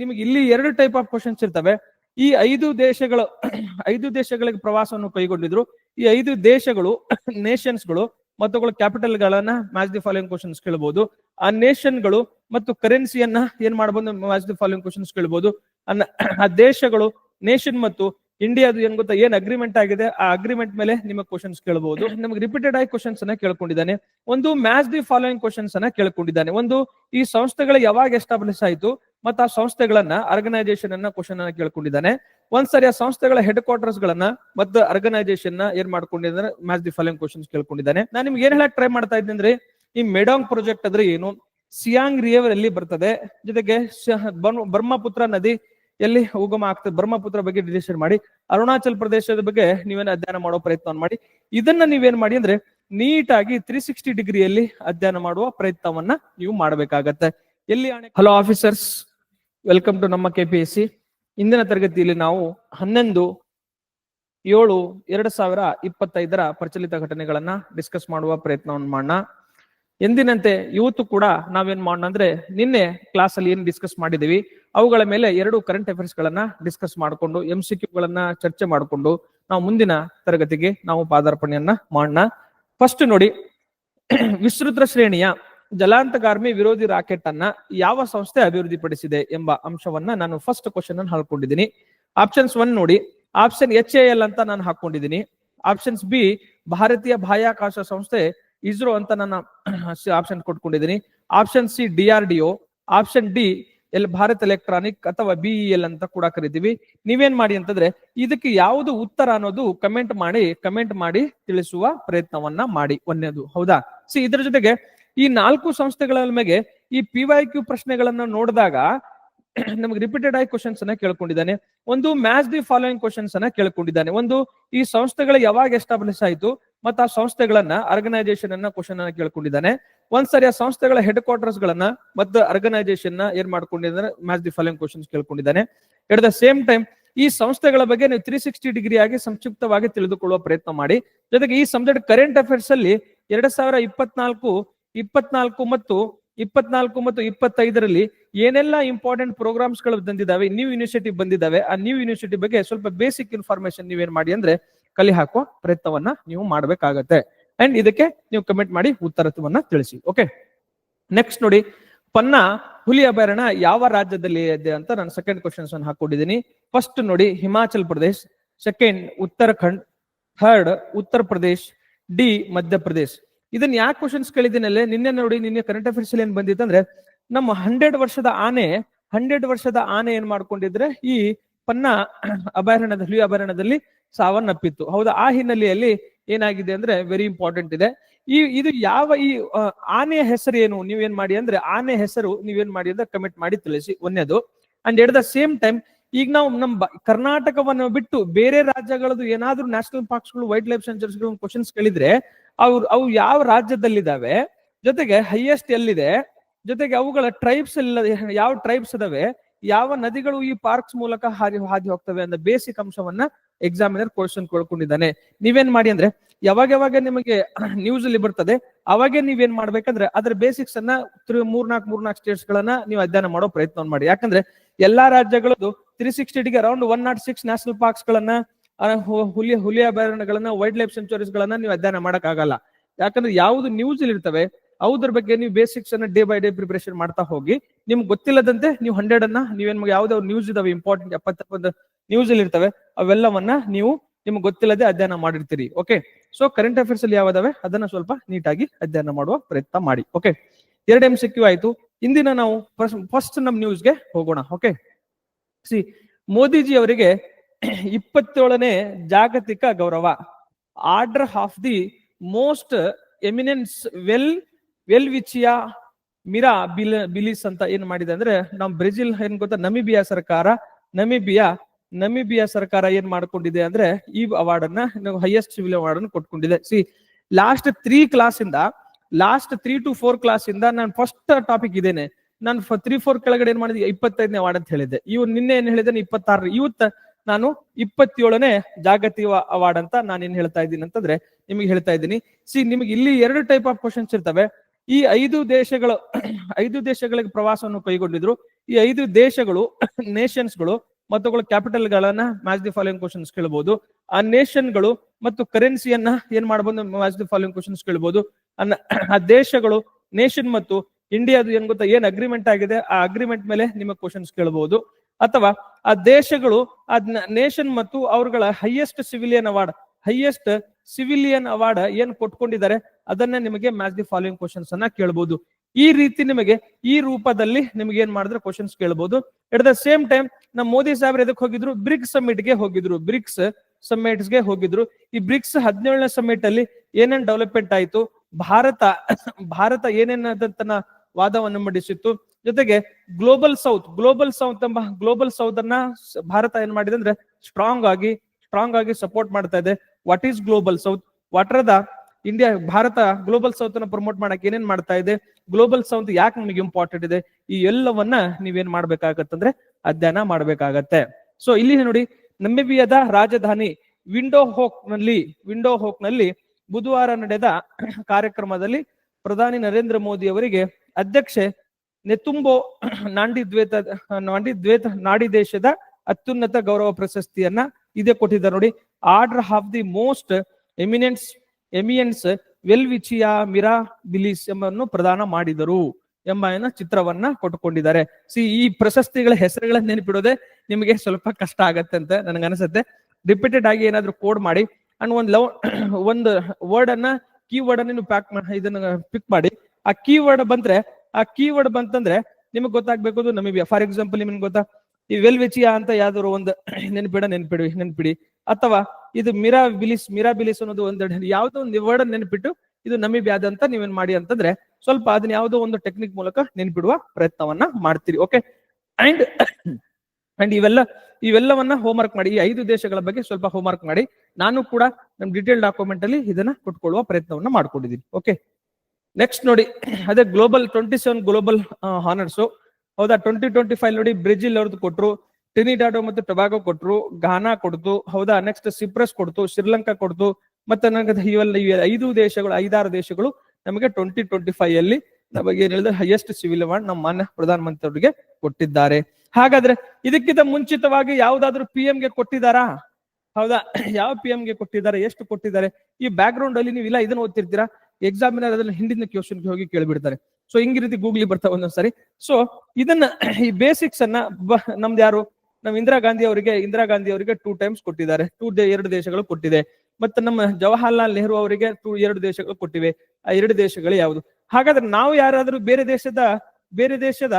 ನಿಮಗೆ ಇಲ್ಲಿ ಎರಡು ಟೈಪ್ ಆಫ್ ಕ್ವಶನ್ಸ್ ಇರ್ತವೆ. ಈ ಐದು ದೇಶಗಳು, ಐದು ದೇಶಗಳಿಗೆ ಪ್ರವಾಸವನ್ನು ಕೈಗೊಂಡಿದ್ರು. ಈ ಐದು ದೇಶಗಳು ನೇಷನ್ಸ್ಗಳು ಮತ್ತು ಕ್ಯಾಪಿಟಲ್ ಗಳನ್ನ ಮ್ಯಾಚ್ ದಿ ಫಾಲೋಯಿಂಗ್ ಕ್ವಶನ್ಸ್ ಕೇಳಬಹುದು ಆ ನೇಷನ್ಗಳು ಮತ್ತು ಕರೆನ್ಸಿಯನ್ನ ಏನ್ ಮಾಡಬಹುದು ಮ್ಯಾಚ್ ದಿ ಫಾಲೋಯಿಂಗ್ ಕ್ವಶನ್ಸ್ ಕೇಳಬಹುದು ಆ ದೇಶಗಳು ನೇಷನ್ ಮತ್ತು ಇಂಡಿಯಾದು ಏನ್ ಗೊತ್ತಾ, ಏನ್ ಅಗ್ರಿಮೆಂಟ್ ಆಗಿದೆ, ಆ ಅಗ್ರಿಮೆಂಟ್ ಮೇಲೆ ನಿಮಗೆ ಕ್ವಶನ್ಸ್ ಕೇಳಬಹುದು ನಮಗೆ ರಿಪೀಟೆಡ್ ಆಗಿ ಕ್ವಶನ್ಸ್ ಅನ್ನ ಕೇಳ್ಕೊಂಡಿದ್ದಾನೆ. ಒಂದು ಮ್ಯಾಚ್ ದಿ ಫಾಲೋಯಿಂಗ್ ಕ್ವಶನ್ಸ್ ಅನ್ನ ಕೇಳ್ಕೊಂಡಿದ್ದಾನೆ. ಒಂದು, ಈ ಸಂಸ್ಥೆಗಳು ಯಾವಾಗ ಎಸ್ಟಾಬ್ಲಿಷ್ ಆಯಿತು, ಮತ್ತೆ ಆ ಸಂಸ್ಥೆಗಳನ್ನ ಆರ್ಗನೈಸೇಷನ್ ಅನ್ನ ಕ್ವಶನ್ ಅನ್ನ ಕೇಳ್ಕೊಂಡಿದ್ದಾನೆ. ಒಂದ್ಸರಿ ಆ ಸಂಸ್ಥೆಗಳ ಹೆಡ್ ಕ್ವಾರ್ಟರ್ಸ್ ಗಳನ್ನ, ಮತ್ತೆ ಆರ್ಗನೈಸೇಷನ್ನ ಏನ್ ಮಾಡ್ಕೊಂಡಿದ್ದಾರೆ ಮ್ಯಾಚ್ ದಿ ಫಾಲೋಯಿಂಗ್ ಕ್ವಶನ್ಸ್ ಕೇಳ್ಕೊಂಡಿದ್ದಾನೆ. ನಾನು ನಿಮ್ಗೆ ಏನ್ ಹೇಳಕ್ ಟ್ರೈ ಮಾಡ್ತಾ ಇದ್ದೀನಿ ಅಂದ್ರೆ, ಈ ಮೆಡಾಂಗ್ ಪ್ರಾಜೆಕ್ಟ್ ಅಂದ್ರೆ ಏನು? ಸಿಯಾಂಗ್ ರಿಯವರ್ ಎಲ್ಲಿ ಬರ್ತದೆ. ಜೊತೆಗೆ ಬ್ರಹ್ಮಪುತ್ರ ನದಿ ಎಲ್ಲಿ ಉಗಮ ಆಗ್ತದೆ? ಬ್ರಹ್ಮಪುತ್ರ ಬಗ್ಗೆ ಡಿಸಿಷನ್ ಮಾಡಿ, ಅರುಣಾಚಲ ಪ್ರದೇಶದ ಬಗ್ಗೆ ನೀವೇನು ಅಧ್ಯಯನ ಮಾಡೋ ಪ್ರಯತ್ನವನ್ನು ಮಾಡಿ, ಇದನ್ನ ನೀವೇನ್ ಮಾಡಿ ಅಂದ್ರೆ ನೀಟಾಗಿ ತ್ರೀ ಸಿಕ್ಸ್ಟಿ ಡಿಗ್ರಿಯಲ್ಲಿ ಅಧ್ಯಯನ ಮಾಡುವ ಪ್ರಯತ್ನವನ್ನ ನೀವು ಮಾಡಬೇಕಾಗತ್ತೆ. ಎಲ್ಲಿ ಹಲೋ ಆಫೀಸರ್ಸ್ ವೆಲ್ಕಮ್ ಟು ನಮ್ಮ ಕೆಪಿಎಸ್ಸಿ ಇಂದಿನ ತರಗತಿಯಲ್ಲಿ ನಾವು ಹನ್ನೊಂದು, ಏಳು, ಎರಡ್ ಸಾವಿರ ಇಪ್ಪತ್ತೈದರ ಪ್ರಚಲಿತ ಘಟನೆಗಳನ್ನ ಡಿಸ್ಕಸ್ ಮಾಡುವ ಪ್ರಯತ್ನವನ್ನು ಮಾಡೋಣ. ಎಂದಿನಂತೆ ಇವತ್ತು ಕೂಡ ನಾವೇನ್ ಮಾಡೋಣ ಅಂದ್ರೆ ನಿನ್ನೆ ಕ್ಲಾಸ್ ಅಲ್ಲಿ ಏನ್ ಡಿಸ್ಕಸ್ ಮಾಡಿದೀವಿ ಅವುಗಳ ಮೇಲೆ ಎರಡು ಕರೆಂಟ್ ಅಫೇರ್ಸ್ ಗಳನ್ನ ಡಿಸ್ಕಸ್ ಮಾಡಿಕೊಂಡು ಎಂ ಸಿ ಕ್ಯೂಗಳನ್ನ ಚರ್ಚೆ ಮಾಡಿಕೊಂಡು, ನಾವು ಮುಂದಿನ ತರಗತಿಗೆ ನಾವು ಪಾದಾರ್ಪಣೆಯನ್ನ ಮಾಡೋಣ. ಫಸ್ಟ್ ನೋಡಿ, ವಿಸ್ತೃತ ಶ್ರೇಣಿಯ ಜಲಾಂತಗಾರ್ಮಿ ವಿರೋಧಿ ರಾಕೆಟ್ ಅನ್ನ ಯಾವ ಸಂಸ್ಥೆ ಅಭಿವೃದ್ಧಿಪಡಿಸಿದೆ ಎಂಬ ಅಂಶವನ್ನ ನಾನು ಫಸ್ಟ್ ಕ್ವಶನ್ ಅನ್ನು ಹಾಕೊಂಡಿದ್ದೀನಿ ಆಪ್ಷನ್ಸ್ ಒನ್ ನೋಡಿ ಆಪ್ಷನ್ ಎಚ್ ಎ ಎಲ್ ಅಂತ ನಾನು ಹಾಕೊಂಡಿದ್ದೀನಿ. ಆಪ್ಷನ್ಸ್ ಬಿ ಭಾರತೀಯ ಬಾಹ್ಯಾಕಾಶ ಸಂಸ್ಥೆ ಇಸ್ರೋ ಅಂತ ನಾನು option ಕೊಟ್ಕೊಂಡಿದ್ದೀನಿ. Option C D R D option D L Bharat electronic ಅಥವಾ ಬಿಇಎಲ್ ಅಂತ ಕೂಡ ಕರಿತೀವಿ. ನೀವೇನ್ ಮಾಡಿ ಅಂತಂದ್ರೆ ಇದಕ್ಕೆ ಯಾವುದು ಉತ್ತರ ಅನ್ನೋದು ಕಮೆಂಟ್ ಮಾಡಿ ಕಮೆಂಟ್ ಮಾಡಿ ತಿಳಿಸುವ ಪ್ರಯತ್ನವನ್ನ ಮಾಡಿ ಒಂದೇದು ಹೌದಾ? ಸಿ ಇದ್ರ ಜೊತೆಗೆ ಈ ನಾಲ್ಕು ಸಂಸ್ಥೆಗಳ ಮೇಲೆ ಈ ಪಿ ವೈ ಕ್ಯೂ ಪ್ರಶ್ನೆಗಳನ್ನ ನೋಡಿದಾಗ ನಮಗೆ ರಿಪೀಟೆಡ್ ಆಗಿ ಕ್ವಶನ್ಸ್ ಅನ್ನ ಕೇಳ್ಕೊಂಡಿದ್ದಾನೆ. ಒಂದು ಮ್ಯಾಚ್ ದಿ ಫಾಲೋಯಿಂಗ್ ಕ್ವಶನ್ಸ್ ಅನ್ನ ಕೇಳ್ಕೊಂಡಿದ್ದಾನೆ. ಒಂದು, ಈ ಸಂಸ್ಥೆಗಳು ಯಾವಾಗ ಎಸ್ಟಾಬ್ಲಿಷ್ ಆಯ್ತು, ಮತ್ತು ಆ ಸಂಸ್ಥೆಗಳನ್ನ ಆರ್ಗನೈಸೇಷನ್ ಅನ್ನ ಕ್ವಶನ್ ಅನ್ನ ಕೇಳ್ಕೊಂಡಿದ್ದಾನೆ. ಒಂದ್ಸರಿ ಆ ಸಂಸ್ಥೆಗಳ ಹೆಡ್ ಕ್ವಾರ್ಟರ್ಸ್ ಗಳನ್ನ ಮತ್ತು ಆರ್ಗನೈಸೇಷನ್ನ ಏನ್ ಮಾಡ್ಕೊಂಡಿದ್ದಾರೆ? ಮ್ಯಾಚ್ ದಿ ಫಾಲೋಯಿಂಗ್ ಕ್ವಶನ್ಸ್ ಕೇಳ್ಕೊಂಡಿದ್ದಾನೆ. ಎಟ್ ದ ಸೇಮ್ ಟೈಮ್ ಈ ಸಂಸ್ಥೆಗಳ ಬಗ್ಗೆ ನೀವು ತ್ರೀ ಸಿಕ್ಸ್ಟಿ ಡಿಗ್ರಿ ಆಗಿ ಸಂಕ್ಷಿಪ್ತವಾಗಿ ತಿಳಿದುಕೊಳ್ಳುವ ಪ್ರಯತ್ನ ಮಾಡಿ. ಜೊತೆಗೆ ಈ ಸಬ್ಜೆಕ್ಟ್ ಕರೆಂಟ್ ಅಫೇರ್ಸ್ ಅಲ್ಲಿ ಎರಡ್ ಸಾವಿರ ಇಪ್ಪತ್ನಾಲ್ಕು ಇಪ್ಪತ್ನಾಲ್ಕು ಮತ್ತು ಇಪ್ಪತ್ನಾಲ್ಕು ಮತ್ತು ಇಪ್ಪತ್ತೈದರಲ್ಲಿ ಏನೆಲ್ಲ ಇಂಪಾರ್ಟೆಂಟ್ ಪ್ರೋಗ್ರಾಮ್ಸ್ಗಳು ಬಂದಿದ್ದಾವೆ ನ್ಯೂ ಯೂನಿವರ್ಸಿಟಿ ಬಂದಿದ್ದಾವೆ, ಆ ನ್ಯೂ ಯೂನಿವರ್ಸಿಟಿ ಬಗ್ಗೆ ಸ್ವಲ್ಪ ಬೇಸಿಕ್ ಇನ್ಫಾರ್ಮೇಶನ್ ನೀವೇನ್ ಮಾಡಿ ಅಂದ್ರೆ ಕಲಿ ಹಾಕುವ ಪ್ರಯತ್ನವನ್ನ ನೀವು ಮಾಡ್ಬೇಕಾಗತ್ತೆ. ಅಂಡ್ ಇದಕ್ಕೆ ನೀವು ಕಮೆಂಟ್ ಮಾಡಿ ಉತ್ತರತ್ವವನ್ನ ತಿಳಿಸಿ ಓಕೆ ನೆಕ್ಸ್ಟ್ ನೋಡಿ, ಪನ್ನ ಹುಲಿ ಅಭಯಾರಣ್ಯ ಯಾವ ರಾಜ್ಯದಲ್ಲಿ ಇದೆ ಅಂತ ನಾನು ಸೆಕೆಂಡ್ ಕ್ವಶನ್ಸ್ ಅನ್ನು ಹಾಕೊಂಡಿದ್ದೀನಿ ಫಸ್ಟ್ ನೋಡಿ, Himachal Pradesh second Uttarakhand third Uttar Pradesh D Madhya Pradesh. ಇದನ್ನ ಯಾಕೆ ಕ್ವಶನ್ಸ್ ಕೇಳಿದ್ದೀನಲ್ಲೇ ನಿನ್ನೆ ನೋಡಿ, ನಿನ್ನೆ ಕರೆಂಟ್ ಅಫೇರ್ಸ್ ಏನ್ ಬಂದಿತ್ತಂದ್ರೆ ನಮ್ಮ ಹಂಡ್ರೆಡ್ ವರ್ಷದ ಆನೆ ಹಂಡ್ರೆಡ್ ವರ್ಷದ ಆನೆ ಏನ್ ಮಾಡ್ಕೊಂಡಿದ್ರೆ, ಈ ಪನ್ನ ಅಭಯಾರಣ್ಯದ ಹುಲಿ ಅಭಯಾರಣ್ಯದಲ್ಲಿ ಸಾವನ್ನಪ್ಪಿತ್ತು. ಹೌದಾ? ಆ ಹಿನ್ನೆಲೆಯಲ್ಲಿ ಏನಾಗಿದೆ ಅಂದ್ರೆ ವೆರಿ ಇಂಪಾರ್ಟೆಂಟ್ ಇದೆ. ಈ, ಇದು ಯಾವ ಈ ಆನೆ ಆನೆಯ ಹೆಸರು ಏನು? ನೀವೇನ್ ಮಾಡಿ ಅಂದ್ರೆ ಆನೆ ಹೆಸರು ನೀವೇನ್ ಮಾಡಿ ಅಂದ್ರೆ ಕಮೆಂಟ್ ಮಾಡಿ ತಿಳಿಸಿ. ಒಂದೇದು and at the same time ಈಗ ನಾವು ನಮ್ಮ ಕರ್ನಾಟಕವನ್ನು ಬಿಟ್ಟು ಬೇರೆ ರಾಜ್ಯಗಳದ್ದು ಏನಾದ್ರೂ ನ್ಯಾಷನಲ್ ಪಾರ್ಕ್ಸ್ಗಳು ವೈಲ್ಡ್ ಲೈಫ್ ಸೆಂಚುರೀಸ್ಗಳು ಕ್ವಶನ್ಸ್ ಕೇಳಿದ್ರೆ ಅವ್ರು, ಅವು ಯಾವ ರಾಜ್ಯದಲ್ಲಿದ್ದಾವೆ ಜೊತೆಗೆ ಹೈಯೆಸ್ಟ್ ಎಲ್ಲಿದೆ? ಜೊತೆಗೆ ಅವುಗಳ ಟ್ರೈಬ್ಸ್ ಎಲ್ಲ, ಯಾವ ಟ್ರೈಬ್ಸ್ ಇದಾವೆ? ಯಾವ ನದಿಗಳು ಈ ಪಾರ್ಕ್ಸ್ ಮೂಲಕ ಹಾದಿ ಹಾದಿ ಹೋಗ್ತವೆ ಅಂತ ಬೇಸಿಕ್ ಅಂಶವನ್ನ ಎಕ್ಸಾಮಿನರ್ ಕ್ವಶನ್ ಕೊಡ್ಕೊಂಡಿದ್ದಾನೆ ನೀವೇನ್ ಮಾಡಿ ಅಂದ್ರೆ ಯಾವಾಗ ಯಾವಾಗ ನಿಮಗೆ ನ್ಯೂಸ್ ಅಲ್ಲಿ ಬರ್ತದೆ, ಅವಾಗೆ ನೀವೇನ್ ಮಾಡ್ಬೇಕಂದ್ರೆ, ಅದ್ರ ಬೇಸಿಕ್ಸ್ ಅನ್ನ ಮೂರ್ನಾಲ್ಕು ಮೂರ್ನಾಲ್ಕು ಸ್ಟೇಟ್ಸ್ ಗಳನ್ನ ನೀವು ಅಧ್ಯಯನ ಮಾಡೋ ಪ್ರಯತ್ನ ಮಾಡಿ. ಯಾಕಂದ್ರೆ, ಎಲ್ಲಾ ರಾಜ್ಯಗಳದ್ದು ತ್ರೀ ಸಿಕ್ಸ್ಟಿ ಡಿಗೆ around one naught six national parks ಗಳನ್ನ ಹುಲಿ ಹುಲಿ ಅಭಯಾರಣ್ಯಗಳನ್ನ ವೈಲ್ಡ್ ಲೈಫ್ ಸೆಂಚುರೀಸ್ ಗಳನ್ನ ನೀವು ಅಧ್ಯಯನ ಮಾಡಕ್ ಆಗಲ್ಲ ಯಾಕಂದ್ರೆ ಯಾವ್ದು ನ್ಯೂಸ್ ಅಲ್ಲಿ ಇರ್ತವೆ ಅವ್ರ ಬಗ್ಗೆ ನೀವು ಬೇಸಿಕ್ಸ್ ಅನ್ನ ಡೇ ಬೈ ಡೇ ಪ್ರಿಪರೇಷನ್ ಮಾಡ್ತಾ ಹೋಗಿ, ನಿಮ್ಗೆ ಗೊತ್ತಿಲ್ಲದಂತೆ ನೀವು ಹಂಡ್ರೆಡ್ ಅನ್ನ, ನೀವೇನ್ ಯಾವ್ದಾವ್ ನ್ಯೂಸ್ ಇದಾವೆ ಇಂಪಾರ್ಟೆಂಟ್ ಎಪ್ಪತ್ತೊಂದು ನ್ಯೂಸ್ ಅಲ್ಲಿ ಇರ್ತವೆ, ಅವೆಲ್ಲವನ್ನ ನೀವು ನಿಮ್ಗೆ ಗೊತ್ತಿಲ್ಲದೆ ಅಧ್ಯಯನ ಮಾಡಿರ್ತೀರಿ ಓಕೆ ಸೊ ಕರೆಂಟ್ ಅಫೇರ್ಸ್ ಅಲ್ಲಿ ಯಾವ್ದಾವೆ? ಅದನ್ನ ಸ್ವಲ್ಪ ನೀಟಾಗಿ ಅಧ್ಯಯನ ಮಾಡುವ ಪ್ರಯತ್ನ ಮಾಡಿ ಓಕೆ ಎರಡು ಎಂ ಸಿಕ್ಯೂ ಆಯ್ತು. ಇಂದಿನ ನಾವು ಫಸ್ಟ್ ನಮ್ ನ್ಯೂಸ್ಗೆ ಹೋಗೋಣ ಓಕೆ ಸಿ ಮೋದಿಜಿ ಅವರಿಗೆ ಇಪ್ಪತ್ತೇಳನೇ ಜಾಗತಿಕ ಗೌರವ order of the most eminence well Welwitschia Mirabilis ಅಂತ ಏನ್ ಮಾಡಿದೆ ಅಂದ್ರೆ, ನಮ್ ಬ್ರೆಜಿಲ್, ಏನ್ ಗೊತ್ತಾ? ನಮಿಬಿಯಾ ಸರ್ಕಾರ, ನಮಿಬಿಯಾ ನಮಿಬಿಯಾ ಸರ್ಕಾರ ಏನ್ ಮಾಡ್ಕೊಂಡಿದೆ ಅಂದ್ರೆ ಈ ಅವಾರ್ಡ್ ಅನ್ನ ಹೈಯೆಸ್ಟ್ ಸಿವಿಲ್ ಅವಾರ್ಡ್ ಅನ್ನು ಕೊಟ್ಕೊಂಡಿದೆ. ಸಿ ಲಾಸ್ಟ್ ತ್ರೀ ಕ್ಲಾಸ್ ಇಂದ last three to four class ಇಂದ ನಾನು ಫಸ್ಟ್ ಟಾಪಿಕ್ ಇದೇನೆ. ನಾನು ತ್ರೀ ಫೋರ್ ಕೆಳಗಡೆ ಏನ್ ಮಾಡಿದ್ದೆ? ಇಪ್ಪತ್ತೈದನೇ ಅವಾರ್ಡ್ ಅಂತ ಹೇಳಿದ್ದೆ. ಇವ್ ನಿನ್ನೆ ಏನ್ ಹೇಳಿದ್ದೇನೆ? ಇಪ್ಪತ್ತಾರು ಇವತ್ತ ನಾನು ಇಪ್ಪತ್ತೇಳನೇ ಜಾಗತಿಕ ಅವಾರ್ಡ್ ಅಂತ ನಾನು ಏನ್ ಹೇಳ್ತಾ ಇದ್ದೀನಿ ಅಂತಂದ್ರೆ ನಿಮಗೆ ಹೇಳ್ತಾ ಇದ್ದೀನಿ. ಸಿ ನಿಮಗೆ ಇಲ್ಲಿ ಎರಡು ಟೈಪ್ ಆಫ್ ಕ್ವಶನ್ಸ್ ಇರ್ತವೆ. ಈ ಐದು ದೇಶಗಳು, ಐದು ದೇಶಗಳಿಗೆ ಪ್ರವಾಸವನ್ನು ಕೈಗೊಂಡಿದ್ರು. ಈ ಐದು ದೇಶಗಳು ನೇಷನ್ಸ್ಗಳು ಮತ್ತು ಕ್ಯಾಪಿಟಲ್ ಗಳನ್ನ ಮ್ಯಾಚ್ ದಿ ಫಾಲೋಯಿಂಗ್ ಕ್ವಶನ್ಸ್ ಕೇಳಬಹುದು ಆ ನೇಷನ್ಗಳು ಮತ್ತು ಕರೆನ್ಸಿಯನ್ನ ಏನ್ ಮಾಡಬಹುದು ಮ್ಯಾಚ್ ದಿ ಫಾಲೋಯಿಂಗ್ ಕ್ವಶನ್ಸ್ ಕೇಳಬಹುದು ಆ ದೇಶಗಳು ನೇಷನ್ ಮತ್ತು ಇಂಡಿಯಾದು ಏನ್ ಗೊತ್ತಾ? ಏನ್ ಅಗ್ರಿಮೆಂಟ್ ಆಗಿದೆ? ಆ ಅಗ್ರಿಮೆಂಟ್ ಮೇಲೆ ನಿಮಗೆ ಕ್ವಶನ್ಸ್ ಕೇಳಬಹುದು ಅಥವಾ ಆ ದೇಶಗಳು, ಆ ನೇಷನ್ ಮತ್ತು ಅವ್ರಗಳ highest civilian award highest civilian award ಏನ್ ಕೊಟ್ಕೊಂಡಿದ್ದಾರೆ? ಅದನ್ನ ನಿಮಗೆ ಮ್ಯಾಚ್ ದಿ ಫಾಲೋಯಿಂಗ್ ಕ್ವಶನ್ಸ್ ಅನ್ನ ಕೇಳಬಹುದು ಈ ರೀತಿ ನಿಮಗೆ ಈ ರೂಪದಲ್ಲಿ ನಿಮ್ಗೆ ಏನ್ ಮಾಡಿದ್ರೆ ಕ್ವಶನ್ಸ್ ಕೇಳಬಹುದು ಎಟ್ ದ ಸೇಮ್ ಟೈಮ್ ನಮ್ಮ ಮೋದಿ ಸಾಹೇಬ್ರು ಎದಕ್ಕೆ ಹೋಗಿದ್ರು? ಬ್ರಿಕ್ಸ್ ಸಮ್ಮಿಟ್ಗೆ ಹೋಗಿದ್ರು. ಬ್ರಿಕ್ಸ್ ಸಮ್ಮಿಟ್ಸ್ಗೆ ಹೋಗಿದ್ರು. ಈ ಬ್ರಿಕ್ಸ್ ಹದಿನೇಳನೇ ಸಮ್ಮಿಟ್ ಅಲ್ಲಿ ಏನೇನ್ ಡೆವಲಪ್ಮೆಂಟ್ ಆಯ್ತು? ಭಾರತ ಭಾರತ ಏನೇನದಂತನ ವಾದವನ್ನು ಮಂಡಿಸಿತ್ತು? ಜೊತೆಗೆ ಗ್ಲೋಬಲ್ ಸೌತ್ ಗ್ಲೋಬಲ್ ಸೌತ್ ಎಂಬ ಗ್ಲೋಬಲ್ ಸೌತ್ ಅನ್ನ ಭಾರತ ಏನ್ ಮಾಡಿದೆ ಅಂದ್ರೆ ಸ್ಟ್ರಾಂಗ್ ಆಗಿ ಸ್ಟ್ರಾಂಗ್ ಆಗಿ ಸಪೋರ್ಟ್ ಮಾಡ್ತಾ ಇದೆ. What is Global South what are the India, Bharat Global South ಅನ್ನ ಪ್ರಮೋಟ್ ಮಾಡಕ್ ಏನೇನ್ ಮಾಡ್ತಾ ಇದೆ? ಗ್ಲೋಬಲ್ ಸೌತ್ ಯಾಕೆ ನಮಗೆ ಇಂಪಾರ್ಟೆಂಟ್ ಇದೆ? ಈ ಎಲ್ಲವನ್ನ ನೀವೇನ್ ಮಾಡ್ಬೇಕಾಗತ್ತಂದ್ರೆ ಅಧ್ಯಯನ ಮಾಡ್ಬೇಕಾಗತ್ತೆ. ಸೊ ಇಲ್ಲಿ ನೋಡಿ, ನಮಿಬಿಯಾದ ರಾಜಧಾನಿ ವಿಂಡೋ ಹೋಕ್ನಲ್ಲಿ ವಿಂಡೋ ಹೋಕ್ನಲ್ಲಿ ಬುಧವಾರ ನಡೆದ ಕಾರ್ಯಕ್ರಮದಲ್ಲಿ ಪ್ರಧಾನಿ ನರೇಂದ್ರ ಮೋದಿ ಅವರಿಗೆ ಅಧ್ಯಕ್ಷೆ ನೆತುಂಬೋ ನಾಂಡಿ ದ್ವೇತ ನಾಂಡಿ ದ್ವೇತ ನಾಡಿ ದೇಶದ ಅತ್ಯುನ್ನತ ಗೌರವ ಪ್ರಶಸ್ತಿಯನ್ನ ಇದೇ ಕೊಟ್ಟಿದ್ದಾರೆ. ನೋಡಿ, order of the most eminence eminence Welwitschia Mirabilis ಎಂಬನ್ನು ಪ್ರದಾನ ಮಾಡಿದರು ಎಂಬ ಚಿತ್ರವನ್ನ ಕೊಟ್ಟುಕೊಂಡಿದ್ದಾರೆ. ಸಿ ಈ ಪ್ರಶಸ್ತಿಗಳ ಹೆಸರುಗಳನ್ನ ನೆನಪಿಡೋದೆ ನಿಮಗೆ ಸ್ವಲ್ಪ ಕಷ್ಟ ಆಗತ್ತೆ ಅಂತ ನನಗನ್ಸುತ್ತೆ ರಿಪೀಟೆಡ್ ಆಗಿ ಏನಾದ್ರು ಕೋಡ್ ಮಾಡಿ ಅಂಡ್ ಒಂದ್ ಲವ್ ಒಂದು ವರ್ಡ್ ಅನ್ನ ಕೀವರ್ಡ್ ಅನ್ನ ಪ್ಯಾಕ್ ಇದನ್ನ ಪಿಕ್ ಮಾಡಿ. ಆ ಕೀವರ್ಡ್ ಬಂದ್ರೆ, ಆ ಕೀವರ್ಡ್ ಬಂತಂದ್ರೆ ನಿಮಗೆ ಗೊತ್ತಾಗ್ಬೇಕು ಅದು ನಮಗೆ ಫಾರ್ ಎಕ್ಸಾಂಪಲ್ ನಿಮ್ಗೆ ಗೊತ್ತಾ? ಈ ವೆಲ್ ವಿಚಿಯಾ ಅಂತ ಯಾವ್ದಾದ್ರು ಒಂದು ನೆನ್ಪಿಡ, ನೆನ್ಪಿಡಿ ನೆನ್ಪಿಡಿ. ಅಥವಾ ಇದು ಮಿರಾ ಬಿಲಿಸ್ ಮಿರಾ ಬಿಲಿಸ್ ಅನ್ನೋದು ಒಂದು ಯಾವ್ದೋ ಒಂದು ವರ್ಡ್ ನೆನ್ಪಿಟ್ಟು ಇದು ನಮಿಬ್ಯಾದ ಅಂತ ನೀವೇನ್ ಮಾಡಿ ಅಂತಂದ್ರೆ ಸ್ವಲ್ಪ ಅದನ್ನ ಯಾವುದೋ ಒಂದು ಟೆಕ್ನಿಕ್ ಮೂಲಕ ನೆನ್ಪಿಡುವ ಪ್ರಯತ್ನವನ್ನ ಮಾಡ್ತೀರಿ, ಓಕೆ? ಅಂಡ್ ಅಂಡ್ ಇವೆಲ್ಲ, ಇವೆಲ್ಲವನ್ನ ಹೋಮ್ವರ್ಕ್ ಮಾಡಿ, ಈ ಐದು ದೇಶಗಳ ಬಗ್ಗೆ ಸ್ವಲ್ಪ ಹೋಮ್ವರ್ಕ್ ಮಾಡಿ. ನಾನು ಕೂಡ ನಮ್ ಡಿಟೇಲ್ ಡಾಕ್ಯುಮೆಂಟ್ ಅಲ್ಲಿ ಇದನ್ನ ಕೊಟ್ಕೊಳ್ಳುವ ಪ್ರಯತ್ನವನ್ನ ಮಾಡ್ಕೊಂಡಿದ್ದೀನಿ, ಓಕೆ? ನೆಕ್ಸ್ಟ್ ನೋಡಿ, ಅದೇ global, twenty seven global honours. ಹೌದಾ? ಟ್ವೆಂಟಿ ಟ್ವೆಂಟಿ ಫೈವ್ ನೋಡಿ ಬ್ರೆಜಿಲ್ ಅವ್ರದ್ದು ಕೊಟ್ರು ಟಿನಿಡಾಡೋ ಮತ್ತು ಟೊಬ್ಯಾಗೋ ಕೊಟ್ರು ಘಾನಾ ಕೊಡ್ತು, ಹೌದಾ? ನೆಕ್ಸ್ಟ್ ಸಿಪ್ರಸ್ ಕೊಡ್ತು ಶ್ರೀಲಂಕಾ ಕೊಡ್ತು, ಮತ್ತೆ ನನಗೆ ಇವೆಲ್ಲ ಐದು ದೇಶಗಳು, ಐದಾರು ದೇಶಗಳು ನಮಗೆ ಟ್ವೆಂಟಿ ಟ್ವೆಂಟಿ ಫೈವ್ ಅಲ್ಲಿ ನಮಗೆ ಏನ್ ಹೇಳಿದ್ರೆ ಹೈಯೆಸ್ಟ್ ಸಿವಿಲ್ ಅವಾರ್ಡ್ ನಮ್ಮ ಮಾನ್ಯ ಪ್ರಧಾನಮಂತ್ರಿ ಅವರಿಗೆ ಕೊಟ್ಟಿದ್ದಾರೆ. ಹಾಗಾದ್ರೆ ಇದಕ್ಕಿಂತ ಮುಂಚಿತವಾಗಿ ಯಾವ್ದಾದ್ರು ಪಿ ಗೆ ಕೊಟ್ಟಿದಾರಾ ಹೌದಾ? ಯಾವ ಪಿ ಗೆ ಕೊಟ್ಟಿದ್ದಾರೆ? ಎಷ್ಟು ಕೊಟ್ಟಿದ್ದಾರೆ? ಈ ಬ್ಯಾಕ್ ಗ್ರೌಂಡ್ ಅಲ್ಲಿ ನೀವು ಇಲ್ಲ ಇದನ್ನ ಓದ್ತಿರ್ತೀರಾ? ಎಕ್ಸಾಮಿನರ್ ಅದನ್ನ ಹಿಂದಿನ ಕ್ವಶನ್ಗೆ ಹೋಗಿ ಕೇಳ್ಬಿಡ್ತಾರೆ. ಸೊ ಹಿಂಗ್ ರೀತಿ ಗೂಗ್ಲಿ ಬರ್ತಾವ ಒಂದೊಂದ್ಸರಿ ಸೊ ಇದನ್ನ ಈ ಬೇಸಿಕ್ಸ್ ಅನ್ನ ನಮ್ದು ಯಾರು? ನಮ್ ಇಂದಿರಾ ಗಾಂಧಿ ಅವರಿಗೆ, ಇಂದಿರಾ ಗಾಂಧಿ ಅವರಿಗೆ ಟೂ ಟೈಮ್ಸ್ ಕೊಟ್ಟಿದ್ದಾರೆ. ಟೂ ಎರಡು ದೇಶಗಳು ಕೊಟ್ಟಿದೆ. ಮತ್ತೆ ನಮ್ಮ ಜವಾಹರ್ಲಾಲ್ ನೆಹರು ಅವರಿಗೆ ಟೂ ಎರಡು ದೇಶಗಳು ಕೊಟ್ಟಿವೆ. ಆ ಎರಡು ದೇಶಗಳು ಯಾವುದು? ಹಾಗಾದ್ರೆ ನಾವು ಯಾರಾದ್ರೂ ಬೇರೆ ದೇಶದ ಬೇರೆ ದೇಶದ,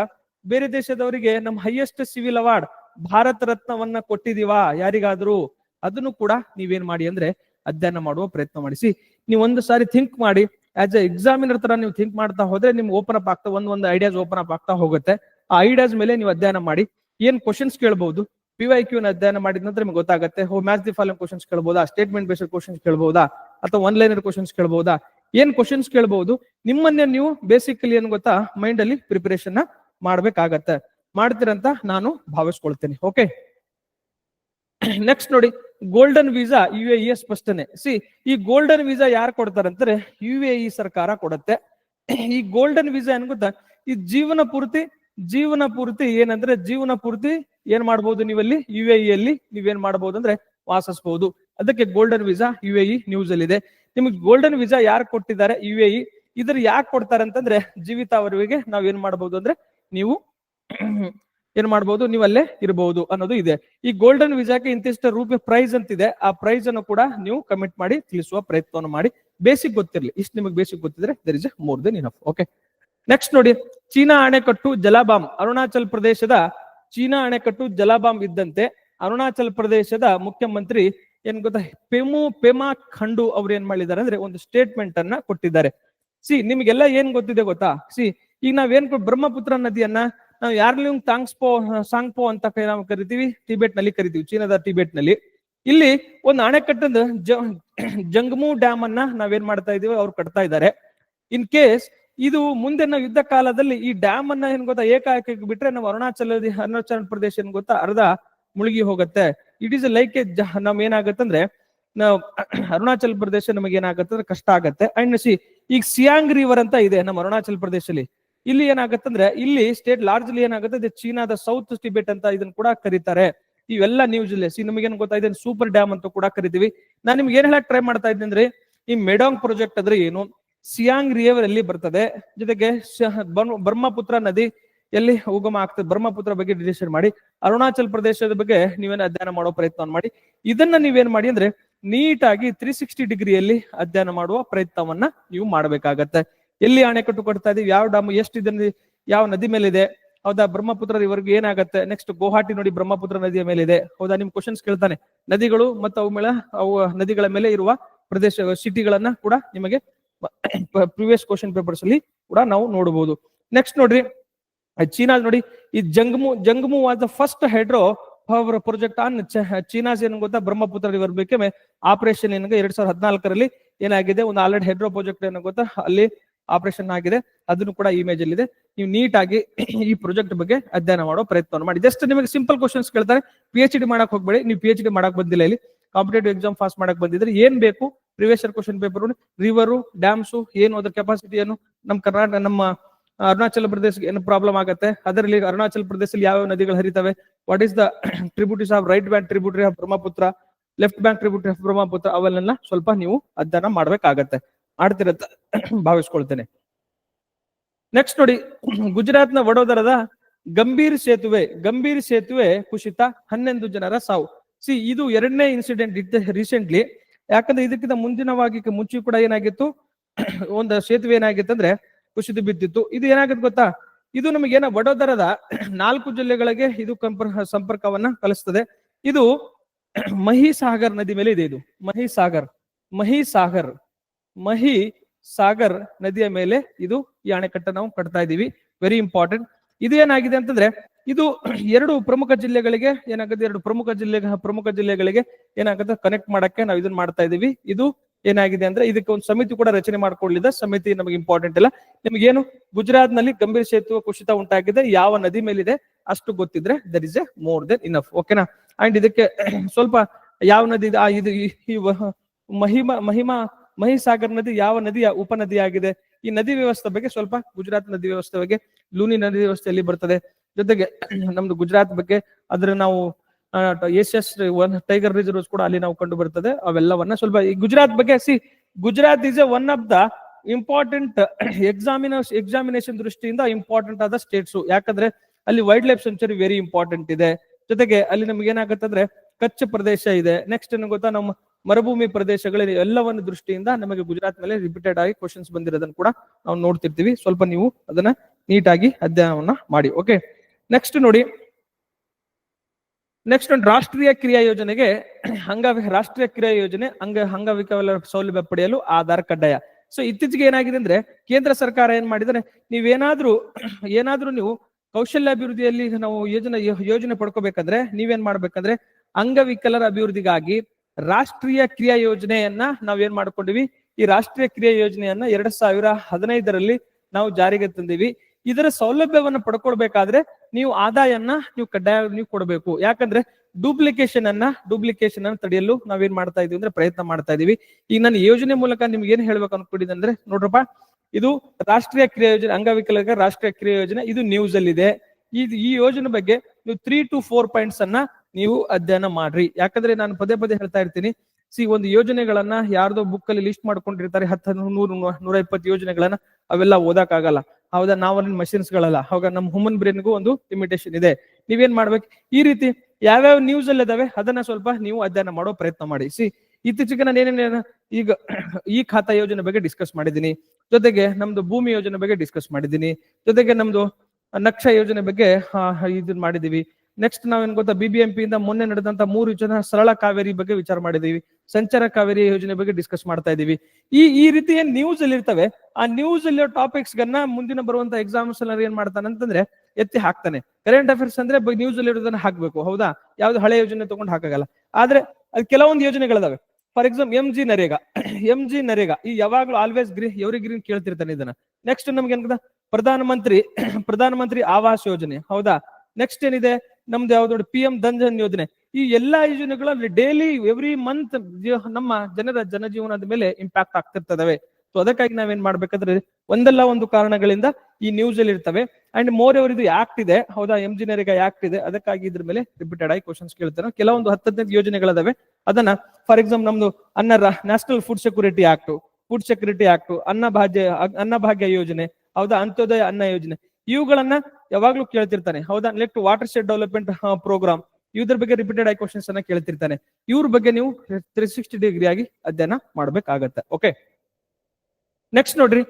ಬೇರೆ ದೇಶದವರಿಗೆ ನಮ್ಮ ಹೈಯೆಸ್ಟ್ ಸಿವಿಲ್ ಅವಾರ್ಡ್ ಭಾರತ ರತ್ನವನ್ನ ಕೊಟ್ಟಿದೀವಾ? ಯಾರಿಗಾದ್ರೂ? ಅದನ್ನು ಕೂಡ ನೀವೇನ್ ಮಾಡಿ ಅಂದ್ರೆ ಅಧ್ಯಯನ ಮಾಡುವ ಪ್ರಯತ್ನ ಮಾಡಿಸಿ. ನೀವು ಒಂದು ಸಾರಿ ಥಿಂಕ್ ಮಾಡಿ. ಆಸ್ ಎ ಎಕ್ಸಾಮಿನರ್ ತರ ನೀವು ಥಿಂಕ್ ಮಾಡ್ತಾ ಹೋದ್ರೆ ನಿಮ್ಗೆ ಓಪನ್ ಅಪ್ ಆಗ್ತಾ, ಒಂದ್ ಒಂದು ಐಡಿಯಾಸ್ ಓಪನ್ ಅಪ್ ಆಗ್ತಾ ಹೋಗುತ್ತೆ. ಆ ಐಡಿಯಾಸ್ ಮೇಲೆ ನೀವು ಅಧ್ಯಯನ ಮಾಡಿ. ಏನ್ ಕ್ವಶನ್ಸ್ ಕೇಳಬಹುದು ಪಿ ವೈ ಕ್ಯೂ ಅಧ್ಯಯನ ಮಾಡಿದ ನಂತರ ನಿಮ್ಗೆ ಗೊತ್ತಾಗುತ್ತೆ. ಹೋ ಮ್ಯಾಚ್ ದಿ ಫಾಲೋ ಕ್ವಶನ್ಸ್ ಕೇಳಬಹುದಾ ಸ್ಟೇಟ್ಮೆಂಟ್ ಬೇಸ್ಡ್ ಕ್ವಶನ್ಸ್ ಕೇಳಬಹುದಾ ಅಥವಾ ಒನ್ ಲೈನರ್ ಕ್ವಶನ್ಸ್ ಕೇಳಬಹುದಾ ಏನ್ ಕ್ವಶನ್ಸ್ ಕೇಳಬಹುದು ನಿಮ್ಮನ್ನೇ ನೀವು ಬೇಸಿಕಲಿ ಏನು ಗೊತ್ತಾ? ಮೈಂಡ್ ಅಲ್ಲಿ ಪ್ರಿಪರೇಷನ್ ಮಾಡ್ಬೇಕಾಗತ್ತೆ. ಮಾಡ್ತೀರಂತ ನಾನು ಭಾವಿಸ್ಕೊಳ್ತೇನೆ. ಓಕೆ ನೆಕ್ಸ್ಟ್ ನೋಡಿ. ಗೋಲ್ಡನ್ ವೀಸಾ ಯು ಎ ಸ್ಪಷ್ಟನೆ. ಸಿ ಈ ಗೋಲ್ಡನ್ ವೀಸಾ ಯಾರು ಕೊಡ್ತಾರಂತಾರೆ ಯು ಎ ಇ ಸರ್ಕಾರ ಕೊಡುತ್ತೆ. ಈ ಗೋಲ್ಡನ್ ವೀಸಾ ಏನ್ ಗೊತ್ತಾ? ಈ ಜೀವನ ಪೂರ್ತಿ ಜೀವನ ಪೂರ್ತಿ ಏನಂದ್ರೆ ಜೀವನ ಪೂರ್ತಿ ಏನ್ ಮಾಡ್ಬೋದು ನೀವಲ್ಲಿ? ಯು ಎ ಅಲ್ಲಿ ನೀವೇನ್ ಮಾಡ್ಬೋದು ಅಂದ್ರೆ ವಾಸಿಸಬಹುದು ಅದಕ್ಕೆ golden visa U A news ಅಲ್ಲಿ ಇದೆ ನಿಮ್ಗೆ ಗೋಲ್ಡನ್ ವೀಸಾ ಯಾರು ಕೊಟ್ಟಿದ್ದಾರೆ? ಯು ಎ ಇ ಇದ್ರ ಯಾಕೆ ಕೊಡ್ತಾರೆ ಅಂತಂದ್ರೆ ಜೀವಿತಾವರಿಗೆ ನಾವ್ ಏನ್ ಮಾಡ್ಬೋದು ಅಂದ್ರೆ ನೀವು ಏನ್ ಮಾಡ್ಬೋದು? ನೀವು ಅಲ್ಲೇ ಇರಬಹುದು ಅನ್ನೋದು ಇದೆ. ಈ ಗೋಲ್ಡನ್ ವಿಜಾಕ್ಕೆ ಇಂತಿಷ್ಟ ರೂಪಿ ಪ್ರೈಸ್ ಅಂತಿದೆ. ಆ ಪ್ರೈಸ್ ಅನ್ನು ಕೂಡ ನೀವು ಕಮಿಟ್ ಮಾಡಿ, ತಿಳಿಸುವ ಪ್ರಯತ್ನವನ್ನು ಮಾಡಿ. ಬೇಸಿಕ್ ಗೊತ್ತಿರಲಿ. ಇಷ್ಟು ನಿಮಗೆ ಬೇಸಿಕ್ ಗೊತ್ತಿದ್ರೆ there is more than enough okay next ನೋಡಿ. ಚೀನಾ ಅಣೆಕಟ್ಟು ಜಲಬಾಮ್ ಅರುಣಾಚಲ್ ಪ್ರದೇಶದ ಚೀನಾ ಅಣೆಕಟ್ಟು ಜಲಬಾಮ್ ಇದ್ದಂತೆ ಅರುಣಾಚಲ್ ಪ್ರದೇಶದ ಮುಖ್ಯಮಂತ್ರಿ ಏನ್ ಗೊತ್ತಾ? ಪೆಮು ಪೆಮಾ ಖಂಡು ಅವ್ರು ಏನ್ ಮಾಡಿದ್ದಾರೆ ಅಂದ್ರೆ ಒಂದು ಸ್ಟೇಟ್ಮೆಂಟ್ ಅನ್ನ ಕೊಟ್ಟಿದ್ದಾರೆ. ಸಿ ನಿಮ್ಗೆಲ್ಲ ಏನ್ ಗೊತ್ತಿದೆ ಗೊತ್ತಾ? ಸಿ ಈಗ ನಾವೇನ್ ಬ್ರಹ್ಮಪುತ್ರ ನದಿಯನ್ನ ನಾವು ಯಾರ್ಲಿಂಗ್ ತಾಂಗ್ಸ್ಪೋ ಸಾಂಗ್ಪೋ ಅಂತ ನಾವು ಕರಿತೀವಿ ಟಿಬೆಟ್ನಲ್ಲಿ ಕರಿತೀವಿ, ಚೀನಾದ ಟಿಬೆಟ್ನಲ್ಲಿ ಇಲ್ಲಿ ಒಂದು ಅಣೆಕಟ್ಟದ ಜಂಗ್ಮು ಡ್ಯಾಮ್ ಅನ್ನ ನಾವೇನ್ ಮಾಡ್ತಾ ಇದೀವಿ ಅವ್ರು ಕಟ್ತಾ ಇದ್ದಾರೆ. ಇನ್ ಕೇಸ್ ಇದು ಮುಂದೆ ನಾವು ಯುದ್ಧ ಕಾಲದಲ್ಲಿ ಈ ಡ್ಯಾಮ್ ಅನ್ನ ಏನ್ ಗೊತ್ತಾ ಏಕಾಏಕಿ ಬಿಟ್ರೆ ನಾವು ಅರುಣಾಚಲ ಅರುಣಾಚಲ ಪ್ರದೇಶ ಏನ್ ಗೊತ್ತಾ, ಅರ್ಧ ಮುಳುಗಿ ಹೋಗುತ್ತೆ. ಇಟ್ ಈಸ್ ಲೈಕ್ ಎ ನಮ್ ಏನಾಗತ್ತಂದ್ರೆ, ನಾವು ಅರುಣಾಚಲ ಪ್ರದೇಶ ನಮಗೆ ಏನಾಗತ್ತೆ ಅಂದ್ರೆ ಕಷ್ಟ ಆಗತ್ತೆ. ಅಂಡ್ ಸಿ ಈಗ ಸಿಯಾಂಗ್ ರಿವರ್ ಅಂತ ಇದೆ, ನಮ್ಮ ಅರುಣಾಚಲ ಪ್ರದೇಶದಲ್ಲಿ ಇಲ್ಲಿ ಏನಾಗತ್ತಂದ್ರೆ, ಇಲ್ಲಿ ಸ್ಟೇಟ್ ಲಾರ್ಜ್ಲಿ ಏನಾಗುತ್ತೆ ಚೀನಾದ ಸೌತ್ ಟಿಬೆಟ್ ಅಂತ ಇದನ್ನ ಕೂಡ ಕರೀತಾರೆ. ಇವೆಲ್ಲ ನ್ಯೂಸ್ ಇಲ್ಲ ಸಿ ನಿಮಗೇನು ಗೊತ್ತಾಯ್ತು ಸೂಪರ್ ಡ್ಯಾಮ್ ಅಂತ ಕೂಡ ಕರಿತೀವಿ. ನಾನು ನಿಮ್ಗೆ ಏನ್ ಹೇಳಕ್ ಟ್ರೈ ಮಾಡ್ತಾ ಇದ್ದೀನಿ ಅಂದ್ರೆ, ಈ ಮೆಡಾಂಗ್ ಪ್ರಾಜೆಕ್ಟ್ ಅಂದ್ರೆ ಏನು? ಸಿಯಾಂಗ್ ರಿವರ್ ಎಲ್ಲಿ ಬರ್ತದೆ. ಜೊತೆಗೆ ಬ್ರಹ್ಮಪುತ್ರ ನದಿ ಎಲ್ಲಿ ಉಗಮ ಆಗ್ತದೆ? ಬ್ರಹ್ಮಪುತ್ರ ಬಗ್ಗೆ ಡಿಸಿಷನ್ ಮಾಡಿ. ಅರುಣಾಚಲ ಪ್ರದೇಶದ ಬಗ್ಗೆ ನೀವೇನು ಅಧ್ಯಯನ ಮಾಡೋ ಪ್ರಯತ್ನ ಮಾಡಿ. ಇದನ್ನ ನೀವೇನ್ ಮಾಡಿ ಅಂದ್ರೆ, ನೀಟಾಗಿ ತ್ರೀ ಸಿಕ್ಸ್ಟಿ ಡಿಗ್ರಿಯಲ್ಲಿ ಅಧ್ಯಯನ ಮಾಡುವ ಪ್ರಯತ್ನವನ್ನ ನೀವು ಮಾಡಬೇಕಾಗತ್ತೆ. ಎಲ್ಲಿ ಅಣೆಕಟ್ಟು ಕಟ್ತಾ ಇದೀವಿ? ಯಾವ ಡ್ಯಾಮ್ ಎಷ್ಟು ಇದನ್ನ ಯಾವ ನದಿ ಮೇಲಿದೆ? ಹೌದಾ ಬ್ರಹ್ಮಪುತ್ರ ಇವರಿಗೆ ಏನಾಗುತ್ತೆ ನೆಕ್ಸ್ಟ್ ಗುವಾಹಟಿ ನೋಡಿ ಬ್ರಹ್ಮಪುತ್ರ ನದಿಯ ಮೇಲೆ ಇದೆ ಹೌದಾ, ನಿಮ್ ಕ್ವಶನ್ಸ್ ಕೇಳ್ತಾನೆ. ನದಿಗಳು ಮತ್ತು ಅವು ಮೇಲೆ ಅವು ನದಿಗಳ ಮೇಲೆ ಇರುವ ಪ್ರದೇಶ ಸಿಟಿಗಳನ್ನ ಕೂಡ ನಿಮಗೆ ಪ್ರಿವಿಯಸ್ ಕ್ವಶನ್ ಪೇಪರ್ಸ್ ಅಲ್ಲಿ ಕೂಡ ನಾವು ನೋಡಬಹುದು ನೆಕ್ಸ್ಟ್ ನೋಡ್ರಿ. ಚೀನಾ ನೋಡಿ, ಈ Zangmu Zangmu was the first hydropower project on China's ಏನ್ ಗೊತ್ತಾ? ಬ್ರಹ್ಮಪುತ್ರ ರಿವರ್ ಬೇಕೆ ಆಪರೇಷನ್ ಏನಾಗ ಎರಡ್ ಸಾವಿರದ ಹದಿನಾಲ್ಕರಲ್ಲಿ ಏನಾಗಿದೆ? ಒಂದು ಆಲ್ರೆಡಿ ಹೈಡ್ರೋ ಪ್ರಾಜೆಕ್ಟ್ ಏನೋ ಗೊತ್ತಾ? ಅಲ್ಲಿ ಆಪರೇಷನ್ ಆಗಿದೆ. ಅದನ್ನು ಕೂಡ ಇಮೇಜ್ ಅಲ್ಲಿ ಇದೆ ನೀವು ನೀಟ್ ಆಗಿ ಈ ಪ್ರಾಜೆಕ್ಟ್ ಬಗ್ಗೆ ಅಧ್ಯಯನ ಮಾಡೋ ಪ್ರಯತ್ನವನ್ನು ಮಾಡಿ. ಜಸ್ಟ್ ನಿಮಗೆ ಸಿಂಪಲ್ ಕ್ವಶನ್ಸ್ ಕೇಳ್ತಾರೆ. ಪಿ ಎಚ್ ಡಿ ಮಾಡಕ್ ಹೋಗ್ಬೇಡಿ. ನೀವು ಪಿ ಎಚ್ ಡಿ ಮಾಡಕ್ ಬಂದಿಲ್ಲ ಇಲ್ಲಿ. ಕಾಂಪಿಟೇಟಿವ್ ಎಕ್ಸಾಮ್ ಪಾಸ್ ಮಾಡಕ್ ಬಂದಿದ್ರೆ ಏನ್ ಬೇಕು? Previous question paper river dams ಏನು ಅದ್ರ ಕೆಪಾಸಿಟಿ ಏನು? ನಮ್ಮ ಕರ್ನಾಟಕ ನಮ್ಮ ಅರುಣಾಚಲ ಪ್ರದೇಶ ಏನು ಪ್ರಾಬ್ಲಮ್ ಆಗುತ್ತೆ? ಅದರಲ್ಲಿ ಅರುಣಾಚಲ ಪ್ರದೇಶದಲ್ಲಿ ಯಾವ ನದಿಗಳು ಹರಿತವೆ? What is the tributaries of right bank tributary of Brahmaputra left bank tributary of Brahmaputra ಅವೆಲ್ಲ ಸ್ವಲ್ಪ ನೀವು ಅಧ್ಯಯನ ಮಾಡ್ಬೇಕಾಗತ್ತೆ. ಮಾಡ್ತಿರತ್ತ ಭಾವಿಸ್ಕೊಳ್ತೇನೆ. ನೆಕ್ಸ್ಟ್ ನೋಡಿ, ಗುಜರಾತ್ನ ವಡೋದರದ ಗಂಭೀರ್ ಸೇತುವೆ ಗಂಭೀರ್ ಸೇತುವೆ ಕುಸಿತ ಹನ್ನೊಂದು ಜನರ ಸಾವು. ಸಿ ಇದು ಎರಡನೇ ಇನ್ಸಿಡೆಂಟ್ ಇಟ್ ರೀಸೆಂಟ್ಲಿ ಯಾಕಂದ್ರೆ ಇದಕ್ಕಿಂತ ಮುಂದಿನವಾಗಿ ಮುಂಚೆ ಕೂಡ ಏನಾಗಿತ್ತು? ಒಂದು ಸೇತುವೆ ಏನಾಗಿತ್ತು ಅಂದ್ರೆ ಕುಸಿದು ಬಿದ್ದಿತ್ತು. ಇದು ಏನಾಗುತ್ತೆ ಗೊತ್ತಾ? ಇದು ನಮಗೇನ ವಡೋದರದ ನಾಲ್ಕು ಜಿಲ್ಲೆಗಳಿಗೆ ಇದು ಕಂಪರ್, ಸಂಪರ್ಕವನ್ನ ಕಲಿಸ್ತದೆ. ಇದು ಮಹಿಸಾಗರ್ ನದಿ ಮೇಲೆ ಇದೆ ಇದು. ಮಹಿಸಾಗರ್ ಮಹಿಸಾಗರ್. ಮಹಿ ಸಾಗರ್ ನದಿಯ ಮೇಲೆ ಇದು ಈ ಅಣೆಕಟ್ಟ ನಾವು ಕಟ್ತಾ ಇದ್ದೀವಿ. ವೆರಿ ಇಂಪಾರ್ಟೆಂಟ್ ಇದು ಏನಾಗಿದೆ ಅಂತಂದ್ರೆ, ಇದು ಎರಡು ಪ್ರಮುಖ ಜಿಲ್ಲೆಗಳಿಗೆ, ಏನಾಗುತ್ತೆ, ಎರಡು ಪ್ರಮುಖ ಜಿಲ್ಲೆ, ಪ್ರಮುಖ ಜಿಲ್ಲೆಗಳಿಗೆ ಏನಾಗುತ್ತೆ ಕನೆಕ್ಟ್ ಮಾಡಕ್ಕೆ ನಾವು ಇದನ್ನ ಮಾಡ್ತಾ ಇದೀವಿ ಇದು ಏನಾಗಿದೆ ಅಂದ್ರೆ, ಇದಕ್ಕೆ ಒಂದು ಸಮಿತಿ ಕೂಡ ರಚನೆ ಮಾಡ್ಕೊಳ್ಳಿದೆ ಸಮಿತಿ ನಮಗೆ ಇಂಪಾರ್ಟೆಂಟ್ ಇಲ್ಲ. ನಿಮಗೇನು ಗುಜರಾತ್ನಲ್ಲಿ ಗಂಭೀರ ಸೇತುವೆ ಕುಸಿತ ಉಂಟಾಗಿದೆ. ಯಾವ ನದಿ ಮೇಲಿದೆ ಅಷ್ಟು ಗೊತ್ತಿದ್ರೆ there is a more than enough ಓಕೆನಾ ಅಂಡ್ ಇದಕ್ಕೆ ಸ್ವಲ್ಪ ಯಾವ ನದಿ ಇದೆ? ಮಹಿಮಾ ಮಹಿಮಾ ಮಹಿಸಾಗರ್ ನದಿ ಯಾವ ನದಿಯ ಉಪನದಿ ಆಗಿದೆ ಈ ನದಿ ವ್ಯವಸ್ಥೆ ಬಗ್ಗೆ ಸ್ವಲ್ಪ ಗುಜರಾತ್ ನದಿ ವ್ಯವಸ್ಥೆ ಬಗ್ಗೆ, ಲೂನಿ ನದಿ ವ್ಯವಸ್ಥೆಯಲ್ಲಿ ಬರ್ತದೆ. ಜೊತೆಗೆ ನಮ್ದು ಗುಜರಾತ್ ಬಗ್ಗೆ ಅದ್ರ ನಾವು ಏಷ್ಯಸ್ ಒನ್, ಟೈಗರ್ ರಿಸರ್ವ್ಸ್ ಕೂಡ ಅಲ್ಲಿ ನಾವು ಕಂಡು ಬರ್ತದೆ. ಅವೆಲ್ಲವನ್ನ ಸ್ವಲ್ಪ ಈ ಗುಜರಾತ್ ಬಗ್ಗೆ, see, Gujarat is a one of the important ಎಕ್ಸಾಮಿನ examination ದೃಷ್ಟಿಯಿಂದ ಇಂಪಾರ್ಟೆಂಟ್ ಆದ ಸ್ಟೇಟ್ಸ್ ಯಾಕಂದ್ರೆ ಅಲ್ಲಿ wildlife sanctuary very important ಇದೆ. ಜೊತೆಗೆ ಅಲ್ಲಿ ನಮ್ಗೆ ಏನಾಗುತ್ತೆ ಅಂದ್ರೆ ಕಚ್ಚ ಪ್ರದೇಶ ಇದೆ. ನೆಕ್ಸ್ಟ್ ಏನು ಗೊತ್ತಾ, ನಮ್ಮ ಮರುಭೂಮಿ ಪ್ರದೇಶಗಳಲ್ಲಿ ಎಲ್ಲವನ್ನ ದೃಷ್ಟಿಯಿಂದ ನಮಗೆ ಗುಜರಾತ್ ಮೇಲೆ ರಿಪೀಟೆಡ್ ಆಗಿ ಕ್ವಶನ್ಸ್ ಬಂದಿರೋದನ್ನ ಕೂಡ ನಾವು ನೋಡ್ತಿರ್ತೀವಿ. ಸ್ವಲ್ಪ ನೀವು ಅದನ್ನ ನೀಟಾಗಿ ಅಧ್ಯಯನವನ್ನ ಮಾಡಿ ಓಕೆ ನೆಕ್ಸ್ಟ್ ನೋಡಿ. ನೆಕ್ಸ್ಟ್ ರಾಷ್ಟ್ರೀಯ ಕ್ರಿಯಾ ಯೋಜನೆಗೆ ಅಂಗವಿ ರಾಷ್ಟ್ರೀಯ ಕ್ರಿಯಾ ಯೋಜನೆ ಅಂಗ ಅಂಗವಿಕಲರ ಸೌಲಭ್ಯ ಪಡೆಯಲು ಆಧಾರ್ ಕಡ್ಡಾಯ. ಸೊ ಇತ್ತೀಚೆಗೆ ಏನಾಗಿದೆ ಅಂದ್ರೆ ಕೇಂದ್ರ ಸರ್ಕಾರ ಏನ್ ಮಾಡಿದ್ರೆ, ನೀವೇನಾದ್ರೂ, ಏನಾದ್ರೂ ನೀವು ಕೌಶಲ್ಯ ಅಭಿವೃದ್ಧಿಯಲ್ಲಿ ನಾವು ಯೋಜನೆ ಯೋಜನೆ ಪಡ್ಕೋಬೇಕಂದ್ರೆ ನೀವೇನ್ ಮಾಡ್ಬೇಕಂದ್ರೆ ಅಂಗವಿಕಲರ ಅಭಿವೃದ್ಧಿಗಾಗಿ ರಾಷ್ಟ್ರೀಯ ಕ್ರಿಯಾ ಯೋಜನೆಯನ್ನ ನಾವೇನ್ ಮಾಡ್ಕೊಂಡಿವಿ? ಈ ರಾಷ್ಟ್ರೀಯ ಕ್ರಿಯಾ ಯೋಜನೆಯನ್ನ ಎರಡ್ ಸಾವಿರ ಹದಿನೈದರಲ್ಲಿ ನಾವು ಜಾರಿಗೆ ತಂದಿವಿ. ಇದರ ಸೌಲಭ್ಯವನ್ನ ಪಡ್ಕೊಳ್ಬೇಕಾದ್ರೆ ನೀವು ಆದಾಯನ್ನ ನೀವು ಕಡ್ಡಾಯ ನೀವು ಕೊಡಬೇಕು. ಯಾಕಂದ್ರೆ ಡೂಪ್ಲಿಕೇಶನ್ ಅನ್ನ ಡೂಪ್ಲಿಕೇಶನ್ ಅನ್ನ ತಡೆಯಲು ನಾವೇನ್ ಮಾಡ್ತಾ ಇದೀವಿ ಅಂದ್ರೆ ಪ್ರಯತ್ನ ಮಾಡ್ತಾ ಇದೀವಿ. ಈಗ ನಾನು ಯೋಜನೆ ಮೂಲಕ ನಿಮ್ಗೆ ಏನ್ ಹೇಳ್ಬೇಕು ಅನ್ಕೊಂಡಿದ್ದೆ ಅಂದ್ರೆ ನೋಡ್ರಪ್ಪ, ಇದು ರಾಷ್ಟ್ರೀಯ ಕ್ರಿಯಾ ಯೋಜನೆ ಅಂಗವಿಕಲರಿಗೆ ರಾಷ್ಟ್ರೀಯ ಕ್ರಿಯಾ ಯೋಜನೆ, ಇದು ನ್ಯೂಸ್ ಅಲ್ಲಿ ಇದೆ ಈ ಯೋಜನೆ ಬಗ್ಗೆ ನೀವು ತ್ರೀ ಟು ಫೋರ್ ಪಾಯಿಂಟ್ಸ್ ಅನ್ನ ನೀವು ಅಧ್ಯಯನ ಮಾಡ್ರಿ. ಯಾಕಂದ್ರೆ ನಾನು ಪದೇ ಪದೇ ಹೇಳ್ತಾ ಇರ್ತೀನಿ, ಸಿ ಒಂದು ಯೋಜನೆಗಳನ್ನ ಯಾರ್ದೋ ಬುಕ್ ಅಲ್ಲಿ ಲಿಸ್ಟ್ ಮಾಡ್ಕೊಂಡಿರ್ತಾರೆ ಹತ್ತು ನೂರು, ನೂರ ಇಪ್ಪತ್ತು ಯೋಜನೆಗಳನ್ನ ಅವೆಲ್ಲ ಓದಕ್ ಆಗಲ್ಲ ಹೌದಾ ನಾವಲ್ಲಿ ಮಷಿನ್ಸ್ ಗಳಲ್ಲ. ಅವಾಗ ನಮ್ಮ ಹ್ಯೂಮನ್ ಬ್ರೇನ್ಗೂ ಒಂದು ಲಿಮಿಟೇಷನ್ ಇದೆ. ನೀವೇನ್ ಮಾಡ್ಬೇಕು? ಈ ರೀತಿ ಯಾವ್ಯಾವ ನ್ಯೂಸ್ ಅಲ್ಲಿ ಇದಾವೆ, ಅದನ್ನ ಸ್ವಲ್ಪ ನೀವು ಅಧ್ಯಯನ ಮಾಡೋ ಪ್ರಯತ್ನ ಮಾಡಿ. ಸಿ, ಇತ್ತೀಚೆಗೆ ನಾನು ಏನೇನ ಈಗ ಈ ಖಾತಾ ಯೋಜನೆ ಬಗ್ಗೆ ಡಿಸ್ಕಸ್ ಮಾಡಿದ್ದೀನಿ. ಜೊತೆಗೆ ನಮ್ದು ಭೂಮಿ ಯೋಜನೆ ಬಗ್ಗೆ ಡಿಸ್ಕಸ್ ಮಾಡಿದ್ದೀನಿ. ಜೊತೆಗೆ ನಮ್ದು ನಕ್ಷ ಯೋಜನೆ ಬಗ್ಗೆ ಇದನ್ನ ಮಾಡಿದೀವಿ ನೆಕ್ಸ್ಟ್ ನಾವೇನ್ ಗೊತ್ತಾ ಬಿಬಿಎಂಪಿ ಇಂದ ಮೊನ್ನೆ ನಡೆದಂತ ಮೂರು ಯೋಜನೆ ಸರಳ ಕಾವೇರಿ ಬಗ್ಗೆ ವಿಚಾರ ಮಾಡಿದೀವಿ ಸಂಚಾರ ಕಾವೇರಿ ಯೋಜನೆ ಬಗ್ಗೆ ಡಿಸ್ಕಸ್ ಮಾಡ್ತಾ ಇದೀವಿ ಈ ಈ ರೀತಿ ಏನ್ ನ್ಯೂಸ್ ಅಲ್ಲಿ ಇರ್ತವೆ, ಆ ನ್ಯೂಸ್ ಅಲ್ಲಿ ಟಾಪಿಕ್ಸ್ ಗನ್ನ ಮುಂದಿನ ಬರುವಂತ ಎಕ್ಸಾಮ್ಸ್ ಅಲ್ಲಿ ಏನ್ ಮಾಡ್ತಾನೆ ಅಂತಂದ್ರೆ ಎತ್ತಿ ಹಾಕ್ತಾನೆ. ಕರೆಂಟ್ ಅಫೇರ್ಸ್ ಅಂದ್ರೆ ನ್ಯೂಸ್ ಅಲ್ಲಿ ಇರೋದನ್ನ ಹಾಕ್ಬೇಕು, ಹೌದಾ? ಯಾವ್ದು ಹಳೆ ಯೋಜನೆ ತಗೊಂಡು ಹಾಕಾಗಲ್ಲ. ಆದ್ರೆ ಅದು ಕೆಲವೊಂದು ಯೋಜನೆಗಳಿದಾವೆ. For example M G NREGA M G NREGA, ಈ ಯಾವಾಗ್ಲೂ ಆಲ್ವೇಸ್ ಗ್ರೀನ್ ಎವ್ರಿ ಗ್ರೀನ್ ಕೇಳ್ತಿರ್ತಾನೆ ಇದನ್ನ. ನೆಕ್ಸ್ಟ್ ನಮ್ಗೆ ಏನ್? ಪ್ರಧಾನ ಮಂತ್ರಿ ಪ್ರಧಾನ ಮಂತ್ರಿ ಆವಾಸ್ ಯೋಜನೆ, ಹೌದಾ? ನೆಕ್ಸ್ಟ್ ಏನಿದೆ? ನಮ್ದು ಯಾವ್ದು ಪಿ ಎಂ ಧನ್ ಯೋಜನೆ. ಈ ಎಲ್ಲಾ ಯೋಜನೆಗಳು ಡೈಲಿ ಎವ್ರಿ ಮಂತ್ ನಮ್ಮ ಜನರ ಜನಜೀವನದ ಮೇಲೆ ಇಂಪ್ಯಾಕ್ಟ್ ಆಗ್ತಿರ್ತದವೆ. ಸೊ ಅದಕ್ಕಾಗಿ ನಾವೇನ್ ಮಾಡ್ಬೇಕಾದ್ರೆ ಒಂದಲ್ಲ ಒಂದು ಕಾರಣಗಳಿಂದ ಈ ನ್ಯೂಸ್ ಅಲ್ಲಿ ಇರ್ತವೆ. ಅಂಡ್ ಮೋರ್ ಓವರ್ ಇದು ಆಕ್ಟ್ ಇದೆ. ಹೌದಾ? ಎಂಜಿನಿಯರಿಂಗ್ ಆಕ್ಟ್ ಇದೆ. ಅದಕ್ಕಾಗಿ ಇದ್ರ ಮೇಲೆ ರಿಪೀಟೆಡ್ ಆಗಿ ಕ್ವಶನ್ಸ್ ಕೇಳ್ತಾರೆ ಕೆಲವೊಂದು ಹತ್ತದ್ದು ಯೋಜನೆಗಳಿದಾವೆ. ಅದನ್ನ ಫಾರ್ ಎಕ್ಸಾಂಪಲ್ ನಮ್ದು ಅನ್ನ national food security act food security act Anna Bhagya ಅನ್ನ ಭಾಗ್ಯ ಯೋಜನೆ, ಹೌದಾ? ಅಂತ್ಯೋದಯ ಅನ್ನ ಯೋಜನೆ. ಇವುಗಳನ್ನ ಯಾವಾಗ್ಲೂ ಕೇಳ್ತಿರ್ತಾನೆ. ಹೌದಾ? Next watershed development programme ಇದ್ರ ಬಗ್ಗೆ ರಿಪೀಟೆಡ್ ಆಗಿ ಕ್ವಶನ್ಸ್ ಅನ್ನ ಕೇಳ್ತಿರ್ತಾನೆ. ಇವ್ರ ಬಗ್ಗೆ ನೀವು ತ್ರೀ ಸಿಕ್ಸ್ಟಿ ಡಿಗ್ರಿ ಆಗಿ ಅಧ್ಯಯನ ಮಾಡ್ಬೇಕಾಗತ್ತೆ. ಓಕೆ ನೆಕ್ಸ್ಟ್ ನೋಡ್ರಿ.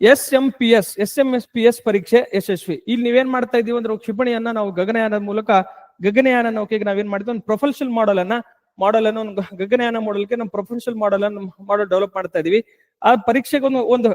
S M P S S M S P S ಪರೀಕ್ಷೆ ಯಶಸ್ವಿ. ಇಲ್ಲಿ ನೀವೇನ್ ಮಾಡ್ತಾ ಇದೀವಿ ಅಂದ್ರೆ ಕ್ಷಿಪಣಿಯನ್ನ ನಾವು ಗಗನಯಾನದ ಮೂಲಕ ಗಗನಯಾನ ನೌಕೆಗೆ ನಾವೇನ್ ಮಾಡಿದ್ವಿ? ಒಂದು ಪ್ರೊಫೆಷನಲ್ ಮಾಡೆಲ್ ಅನ್ನ ಮಾಡೆಲ್ ಅನ್ನು ಒಂದು ಗಗನಯಾನ ಮಾಡಲ್ಗೆ ನಮ್ಮ ಪ್ರೊಫೆಷನಲ್ ಮಾಡೆಲ್ ಅನ್ನ ಮಾಡಲ್ ಡೆವಲಪ್ ಮಾಡ್ತಾ ಇದೀವಿ. ಆ ಪರೀಕ್ಷೆಗೆ ಒಂದು ಒಂದು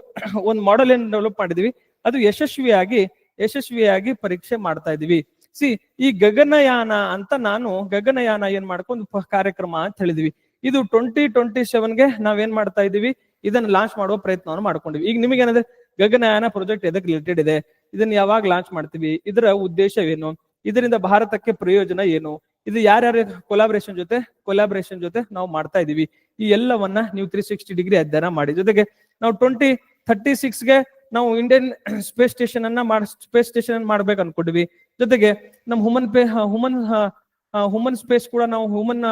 ಒಂದು ಮಾಡೆಲ್ ಏನು ಡೆವಲಪ್ ಮಾಡಿದೀವಿ? ಅದು ಯಶಸ್ವಿಯಾಗಿ ಯಶಸ್ವಿಯಾಗಿ ಪರೀಕ್ಷೆ ಮಾಡ್ತಾ ಇದೀವಿ ಸಿ, ಈ ಗಗನಯಾನ ಅಂತ ನಾನು ಗಗನಯಾನ ಏನ್ ಮಾಡ್ಕೊಂಡು ಕಾರ್ಯಕ್ರಮ ಅಂತ ಹೇಳಿದ್ವಿ. ಇದು ಟ್ವೆಂಟಿ ಟ್ವೆಂಟಿ ಸೆವೆನ್ಗೆ ನಾವೇನ್ ಮಾಡ್ತಾ ಇದೀವಿ ಇದನ್ನ ಲಾಂಚ್ ಮಾಡುವ ಪ್ರಯತ್ನವನ್ನು ಮಾಡ್ಕೊಂಡಿವಿ ಈಗ ನಿಮಗೆ ಏನಂದ್ರೆ ಗಗನಯಾನ ಪ್ರಾಜೆಕ್ಟ್ ಎದಕ್ಕೆ ರಿಲೇಟೆಡ್ ಇದೆ? ಇದನ್ನ ಯಾವಾಗ ಲಾಂಚ್ ಮಾಡ್ತೀವಿ? ಇದರ ಉದ್ದೇಶವೇನು? ಇದರಿಂದ ಭಾರತಕ್ಕೆ ಪ್ರಯೋಜನ ಏನು? ಇದು ಯಾರ್ಯಾರ ಕೊಲಾಬ್ರೇಷನ್ ಜೊತೆ ಕೊಲಾಬ್ರೇಷನ್ ಜೊತೆ ನಾವು ಮಾಡ್ತಾ ಇದೀವಿ ಈ ಎಲ್ಲವನ್ನ ನೀವು ತ್ರೀ ಸಿಕ್ಸ್ಟಿ ಡಿಗ್ರಿ ಅಧ್ಯಯನ ಮಾಡಿ. ಜೊತೆಗೆ ನಾವು ಟ್ವೆಂಟಿ ಥರ್ಟಿ ಸಿಕ್ಸ್ಗೆ ನಾವು ಇಂಡಿಯನ್ ಸ್ಪೇಸ್ ಸ್ಟೇಷನ್ ಅನ್ನ ಮಾಡ್ ಸ್ಪೇಸ್ ಸ್ಟೇಷನ್ ಮಾಡ್ಬೇಕು ಅನ್ಕೊಂಡ್ವಿ. ಜೊತೆಗೆ ನಮ್ಮ human pay human human space ಕೂಡ ನಾವು ಹುಮನ್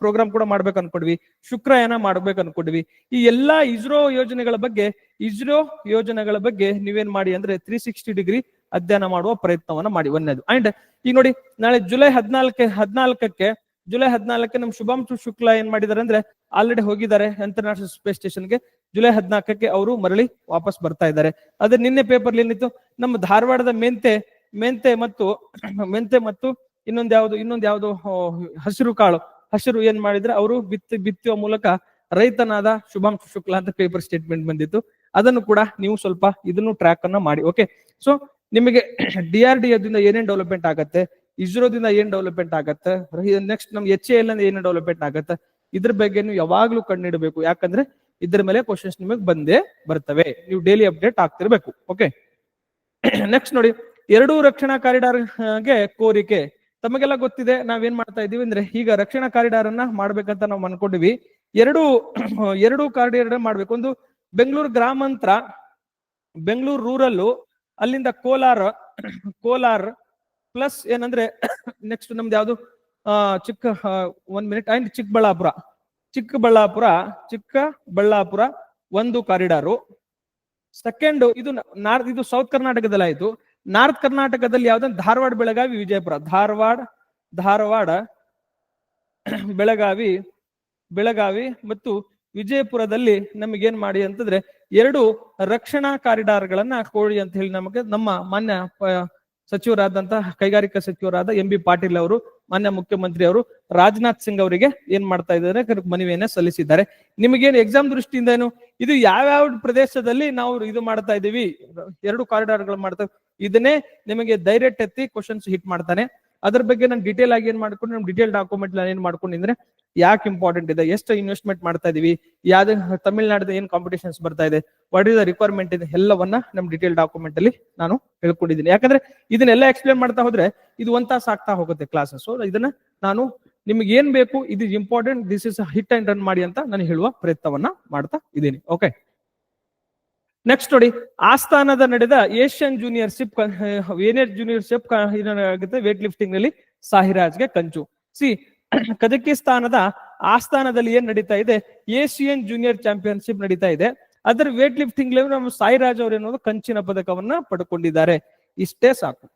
ಪ್ರೋಗ್ರಾಮ್ ಕೂಡ ಮಾಡ್ಬೇಕು ಅನ್ಕೊಂಡ್ವಿ. ಶುಕ್ರಯಾನ ಮಾಡ್ಬೇಕು ಅನ್ಕೊಂಡ್ವಿ. ಈ ಎಲ್ಲಾ ಇಸ್ರೋ ಯೋಜನೆಗಳ ಬಗ್ಗೆ, ಇಸ್ರೋ ಯೋಜನೆಗಳ ಬಗ್ಗೆ ನೀವೇನ್ ಮಾಡಿ ಅಂದ್ರೆ ತ್ರೀ ಸಿಕ್ಸ್ಟಿ ಡಿಗ್ರಿ ಅಧ್ಯಯನ ಮಾಡುವ ಪ್ರಯತ್ನವನ್ನ ಮಾಡಿ. ಒಂದೇದು ಅಂಡ್ ಈಗ ನೋಡಿ, ನಾಳೆ ಜುಲೈ ಹದಿನಾಲ್ಕ, ಹದಿನಾಲ್ಕಕ್ಕೆ ಜುಲೈ ಹದಿನಾಲ್ಕಕ್ಕೆ ನಮ್ ಶುಭಾಂಶು ಶುಕ್ಲಾ ಏನ್ ಮಾಡಿದಾರೆ ಅಂದ್ರೆ ಆಲ್ರೆಡಿ ಹೋಗಿದ್ದಾರೆ ಇಂಟರ್ನ್ಯಾಷನಲ್ ಸ್ಪೇಸ್ ಸ್ಟೇಷನ್ಗೆ ಜುಲೈ ಹದಿನಾಲ್ಕಕ್ಕೆ ಅವರು ಮರಳಿ ವಾಪಸ್ ಬರ್ತಾ ಇದ್ದಾರೆ. ಅದೇ ನಿನ್ನೆ ಪೇಪರ್ ಏನಿತ್ತು? ನಮ್ಮ ಧಾರವಾಡದ ಮೆಂತೆ ಮೆಂತೆ ಮತ್ತು ಮೆಂತೆ ಮತ್ತು ಇನ್ನೊಂದ್ ಯಾವ್ದು ಇನ್ನೊಂದ್ ಯಾವ್ದು ಹಸಿರು ಕಾಳು. ಹಸಿರು ಏನ್ ಮಾಡಿದ್ರೆ ಅವರು ಬಿತ್ತಿ, ಬಿತ್ತುವ ಮೂಲಕ ರೈತನಾದ ಶುಭಾಂಶು ಶುಕ್ಲಾ ಅಂತ ಪೇಪರ್ ಸ್ಟೇಟ್ಮೆಂಟ್ ಬಂದಿತ್ತು. ಅದನ್ನು ಕೂಡ ನೀವು ಸ್ವಲ್ಪ ಇದನ್ನು ಟ್ರ್ಯಾಕ್ ಅನ್ನ ಮಾಡಿ ಓಕೆ ಸೊ ನಿಮಗೆ ಡಿ ಆರ್ ಡಿ ಏನೇನ್ ಡೆವಲಪ್ಮೆಂಟ್ ಆಗತ್ತೆ? ಇಸ್ರೋದಿಂದ ಏನ್ ಡೆವಲಪ್ಮೆಂಟ್ ಆಗತ್ತೆ? ನೆಕ್ಸ್ಟ್ ನಮ್ಗೆ ಎಚ್ ಎಲ್ ಏನ್ ಡೆವಲಪ್ಮೆಂಟ್ ಆಗತ್ತೆ? ಇದ್ರ ಬಗ್ಗೆ ನೀವು ಯಾವಾಗ್ಲೂ ಕಣ್ಣಿಡಬೇಕು. ಯಾಕಂದ್ರೆ ಇದ್ರ ಮೇಲೆ ಕ್ವಶನ್ಸ್ ನಿಮಗೆ ಬಂದೇ ಬರ್ತವೆ. ನೀವು ಡೈಲಿ ಅಪ್ಡೇಟ್ ಆಗ್ತಿರ್ಬೇಕು. ಓಕೆ ನೆಕ್ಸ್ಟ್ ನೋಡಿ. ಎರಡು ರಕ್ಷಣಾ ಕಾರಿಡಾರ್, ಗೆ ಕೋರಿಕೆ. ತಮಗೆಲ್ಲ ಗೊತ್ತಿದೆ, ನಾವೇನ್ ಮಾಡ್ತಾ ಇದೀವಿ ಅಂದ್ರೆ, ಈಗ ರಕ್ಷಣಾ ಕಾರಿಡಾರ್ ಅನ್ನ ಮಾಡ್ಬೇಕಂತ ನಾವು ಅನ್ಕೊಂಡಿವಿ ಎರಡು ಎರಡು ಕಾರಿಡಾರ್ ಮಾಡ್ಬೇಕು. ಒಂದು ಬೆಂಗಳೂರು ಗ್ರಾಮಾಂತರ, ಬೆಂಗಳೂರು ರೂರಲ್ಲು ಅಲ್ಲಿಂದ ಕೋಲಾರ, ಕೋಲಾರ್ ಪ್ಲಸ್ ಏನಂದ್ರೆ ನೆಕ್ಸ್ಟ್ ನಮ್ದು ಯಾವುದು? ಚಿಕ್ಕ ಒಂದ್ ಮಿನಿಟ್ ಅಂಡ್ ಚಿಕ್ಕಬಳ್ಳಾಪುರ. ಚಿಕ್ಕಬಳ್ಳಾಪುರ ಚಿಕ್ಕಬಳ್ಳಾಪುರ ಒಂದು ಕಾರಿಡಾರು ಸೆಕೆಂಡ್ ಇದು ನಾರ್ತ್ ಇದು ಸೌತ್ ಕರ್ನಾಟಕದಲ್ಲಿ ಆಯ್ತು ನಾರ್ತ್ ಕರ್ನಾಟಕದಲ್ಲಿ ಯಾವ್ದು? ಧಾರವಾಡ ಬೆಳಗಾವಿ, ವಿಜಯಪುರ. ಧಾರವಾಡ ಧಾರವಾಡ, ಬೆಳಗಾವಿ ಬೆಳಗಾವಿ ಮತ್ತು ವಿಜಯಪುರದಲ್ಲಿ ನಮಗೇನ್ ಮಾಡಿ ಅಂತಂದ್ರೆ, ಎರಡು ರಕ್ಷಣಾ ಕಾರಿಡಾರ್ಗಳನ್ನ ಕೋಳಿ ಅಂತ ಹೇಳಿ ನಮಗೆ ನಮ್ಮ ಮಾನ್ಯ ಸಚಿವರಾದಂತಹ, ಕೈಗಾರಿಕಾ ಸಚಿವರಾದ ಎಂ ಬಿ ಪಾಟೀಲ್ ಅವರು, ಮಾನ್ಯ ಮುಖ್ಯಮಂತ್ರಿ ಅವರು, ರಾಜನಾಥ್ ಸಿಂಗ್ ಅವರಿಗೆ ಏನ್ ಮಾಡ್ತಾ ಇದ್ದಾರೆ ಮನವಿಯನ್ನ ಸಲ್ಲಿಸಿದ್ದಾರೆ. ನಿಮಗೇನು ಎಕ್ಸಾಮ್ ದೃಷ್ಟಿಯಿಂದ ಏನು ಇದು ಯಾವ್ಯಾವ ಪ್ರದೇಶದಲ್ಲಿ ನಾವು ಇದು ಮಾಡ್ತಾ ಇದ್ದೀವಿ, ಎರಡು ಕಾರಿಡಾರ್ಗಳು ಮಾಡ್ತಾ ಇದನ್ನೇ ನಿಮಗೆ ಡೈರೆಕ್ಟ್ ಎತ್ತಿ ಕ್ವಶನ್ಸ್ ಹಿಟ್ ಮಾಡ್ತಾನೆ. ಅದ್ರ ಬಗ್ಗೆ ನಾನು ಡೀಟೇಲ್ ಆಗಿ ಏನ್ ಮಾಡ್ಕೊಂಡು, ನಮ್ ಡೀಟೇಲ್ ಡಾಕ್ಯುಮೆಂಟ್ ಏನ್ ಮಾಡ್ಕೊಂಡಿದ್ರೆ ಯಾಕೆ ಇಂಪಾರ್ಟೆಂಟ್ ಇದೆ? ಎಷ್ಟು ಇನ್ವೆಸ್ಟ್ಮೆಂಟ್ ಮಾಡ್ತಾ ಇದೀವಿ? ಯಾವ್ದು ತಮಿಳ್ನಾಡಿದ ಏನ್ ಕಾಂಪಿಟೇಷನ್ಸ್ ಬರ್ತಾ ಇದೆ? ವಾಟ್ ಇಸ್ ದ ರಿಕ್ವೈರ್ಮೆಂಟ್ ಇದೆ? ಎಲ್ಲವನ್ನ ನಮ್ ಡೀಟೇಲ್ ಡಾಕ್ಯುಮೆಂಟ್ ಅಲ್ಲಿ ನಾನು ಹೇಳ್ಕೊಂಡಿದ್ದೀನಿ. ಯಾಕಂದ್ರೆ ಇದನ್ನೆಲ್ಲ ಎಕ್ಸ್ಪ್ಲೇನ್ ಮಾಡ್ತಾ ಹೋದ್ರೆ ಇದು ಒಂದ್ ತಾಸ ಆಗ್ತಾ ಹೋಗುತ್ತೆ ಕ್ಲಾಸ್ ಸೊ ಇದನ್ನ ನಾನು ನಿಮ್ಗೆ ಏನ್ ಬೇಕು, ಇದು important this is hit and run ಮಾಡಿ ಅಂತ ನಾನು ಹೇಳುವ ಪ್ರಯತ್ನವನ್ನ ಮಾಡ್ತಾ ಇದ್ದೀನಿ. ಓಕೆ ನೆಕ್ಸ್ಟ್ ನೋಡಿ, ಆಸ್ಥಾನದ ನಡೆದ ಏಷ್ಯನ್ ಜೂನಿಯರ್ ಶಿಪ್ ಏನಿಯರ್ ಜೂನಿಯರ್ ಶಿಪ್ ಏನಾಗುತ್ತೆ? ವೇಟ್ ಲಿಫ್ಟಿಂಗ್ನಲ್ಲಿ ಸಾಹಿರಾಜ್ಗೆ ಕಂಚು. ಸಿ ಕಜಕಿಸ್ತಾನದ ಆಸ್ಥಾನದಲ್ಲಿ ಏನ್ ನಡೀತಾ ಇದೆ. ಏಷಿಯನ್ ಜೂನಿಯರ್ ಚಾಂಪಿಯನ್ಶಿಪ್ ನಡೀತಾ ಇದೆ. ಅದರ ವೇಟ್ ಲಿಫ್ಟಿಂಗ್ ನಮ್ಮ ಸಾಯಿರಾಜ್ ಅವರು ಏನೋದು ಕಂಚಿನ ಪದಕವನ್ನ ಪಡ್ಕೊಂಡಿದ್ದಾರೆ. ಇಷ್ಟೇ ಸಾಕು.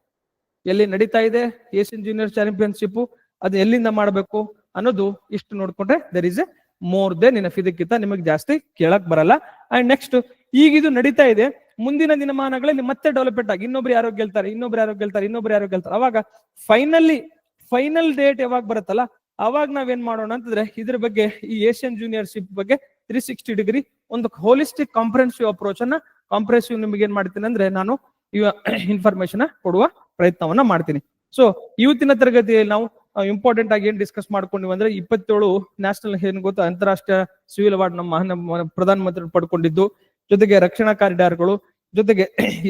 ಎಲ್ಲಿ ನಡೀತಾ ಇದೆ ಏಷ್ಯನ್ ಜೂನಿಯರ್ ಚಾಂಪಿಯನ್ಶಿಪ್ ಅದು ಎಲ್ಲಿಂದ ಮಾಡಬೇಕು ಅನ್ನೋದು ಇಷ್ಟು ನೋಡ್ಕೊಂಡ್ರೆ there is a more than in ಇದಕ್ಕಿಂತ ನಿಮಗೆ ಜಾಸ್ತಿ ಕೇಳಕ್ ಬರಲ್ಲ. ಅಂಡ್ ನೆಕ್ಸ್ಟ್ ಈಗ ಇದು ನಡೀತಾ ಇದೆ. ಮುಂದಿನ ದಿನಮಾನಗಳಲ್ಲಿ ಮತ್ತೆ ಡೆವಲಪ್ಮೆಂಟ್ ಆಗಿ ಇನ್ನೊಬ್ರು ಯಾರೋ ಗೆಲ್ತಾರೆ, ಇನ್ನೊಬ್ರು ಯಾರೋ ಗೆಲ್ತಾರೆ, ಇನ್ನೊಬ್ರು ಯಾರೋ ಗೆಲ್ತಾರೆ. ಅವಾಗ ಫೈನಲಿ ಫೈನಲ್ ಡೇಟ್ ಯಾವಾಗ ಬರುತ್ತಲ್ಲ ಅವಾಗ ನಾವೇನ್ ಮಾಡೋಣ ಅಂತಂದ್ರೆ ಇದ್ರ ಬಗ್ಗೆ ಈ ಏಷ್ಯನ್ ಜೂನಿಯರ್ಶಿಪ್ ಬಗ್ಗೆ ತ್ರೀ ಸಿಕ್ಸ್ಟಿ ಡಿಗ್ರಿ ಒಂದು ಹೋಲಿಸ್ಟಿಕ್ ಕಾಂಪ್ರಹೆನ್ಸಿವ್ ಅಪ್ರೋಚ್ ಅನ್ನ ಕಾಂಪ್ರಹೆನ್ಸಿವ್ ನಿಮ್ಗೆ ಏನ್ ಮಾಡ್ತೀನಿ ಅಂದ್ರೆ ನಾನು ಇವ ಇನ್ಫಾರ್ಮೇಶನ್ ಕೊಡುವ ಪ್ರಯತ್ನವನ್ನ ಮಾಡ್ತೀನಿ. ಸೊ ಇವತ್ತಿನ ತರಗತಿಯಲ್ಲಿ ನಾವು ಇಂಪಾರ್ಟೆಂಟ್ ಆಗಿ ಏನ್ ಡಿಸ್ಕಸ್ ಮಾಡ್ಕೊಂಡಿವಿ ಅಂದ್ರೆ ಇಪ್ಪತ್ತೇಳು ನ್ಯಾಷನಲ್ ಏನ್ ಗೊತ್ತಾ, ಅಂತಾರಾಷ್ಟ್ರೀಯ ಸಿವಿಲ್ ಅವಾರ್ಡ್ ನಮ್ಮ ಪ್ರಧಾನ ಮಂತ್ರಿ ಪಡ್ಕೊಂಡಿದ್ದು, ಜೊತೆಗೆ ರಕ್ಷಣಾ ಕಾರಿಡಾರ್ಗಳು, ಜೊತೆಗೆ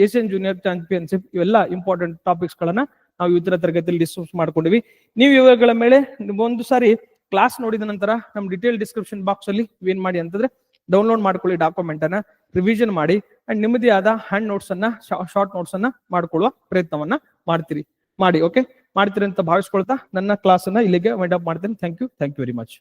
ಏಷ್ಯನ್ ಜೂನಿಯರ್ ಚಾಂಪಿಯನ್ಶಿಪ್ ಇವೆಲ್ಲ ಇಂಪಾರ್ಟೆಂಟ್ ಟಾಪಿಕ್ಸ್ ಗಳನ್ನ ನಾವು ಇವತ್ತಿನ ತರಗತಿಯಲ್ಲಿ ಡಿಸ್ಕಸ್ ಮಾಡ್ಕೊಂಡಿವಿ. ನೀವು ಇವುಗಳ ಮೇಲೆ ಒಂದು ಸಾರಿ ಕ್ಲಾಸ್ ನೋಡಿದ ನಂತರ ನಮ್ ಡಿಟೇಲ್ ಡಿಸ್ಕ್ರಿಪ್ಷನ್ ಬಾಕ್ಸ್ ಅಲ್ಲಿ ಏನ್ ಮಾಡಿ ಅಂತಂದ್ರೆ ಡೌನ್ಲೋಡ್ ಮಾಡ್ಕೊಳ್ಳಿ ಡಾಕ್ಯುಮೆಂಟ್ ಅನ್ನ ರಿವಿಷನ್ ಮಾಡಿ ಅಂಡ್ ನಿಮ್ಮದೇ ಆದ ಹ್ಯಾಂಡ್ ನೋಟ್ಸ್ ಅನ್ನ ಶಾರ್ಟ್ ನೋಟ್ಸ್ ಅನ್ನ ಮಾಡ್ಕೊಳ್ಳುವ ಪ್ರಯತ್ನವನ್ನ ಮಾಡ್ತೀರಿ. ಮಾಡಿ ಓಕೆ ಮಾಡ್ತೀರಿ ಅಂತ ಭಾವಿಸ್ಕೊಳ್ತಾ ನನ್ನ ಕ್ಲಾಸ್ ಅನ್ನ ಇಲ್ಲಿಗೆ ವೈಂಡ್ ಅಪ್ ಮಾಡ್ತೀನಿ. Thank you thank you very much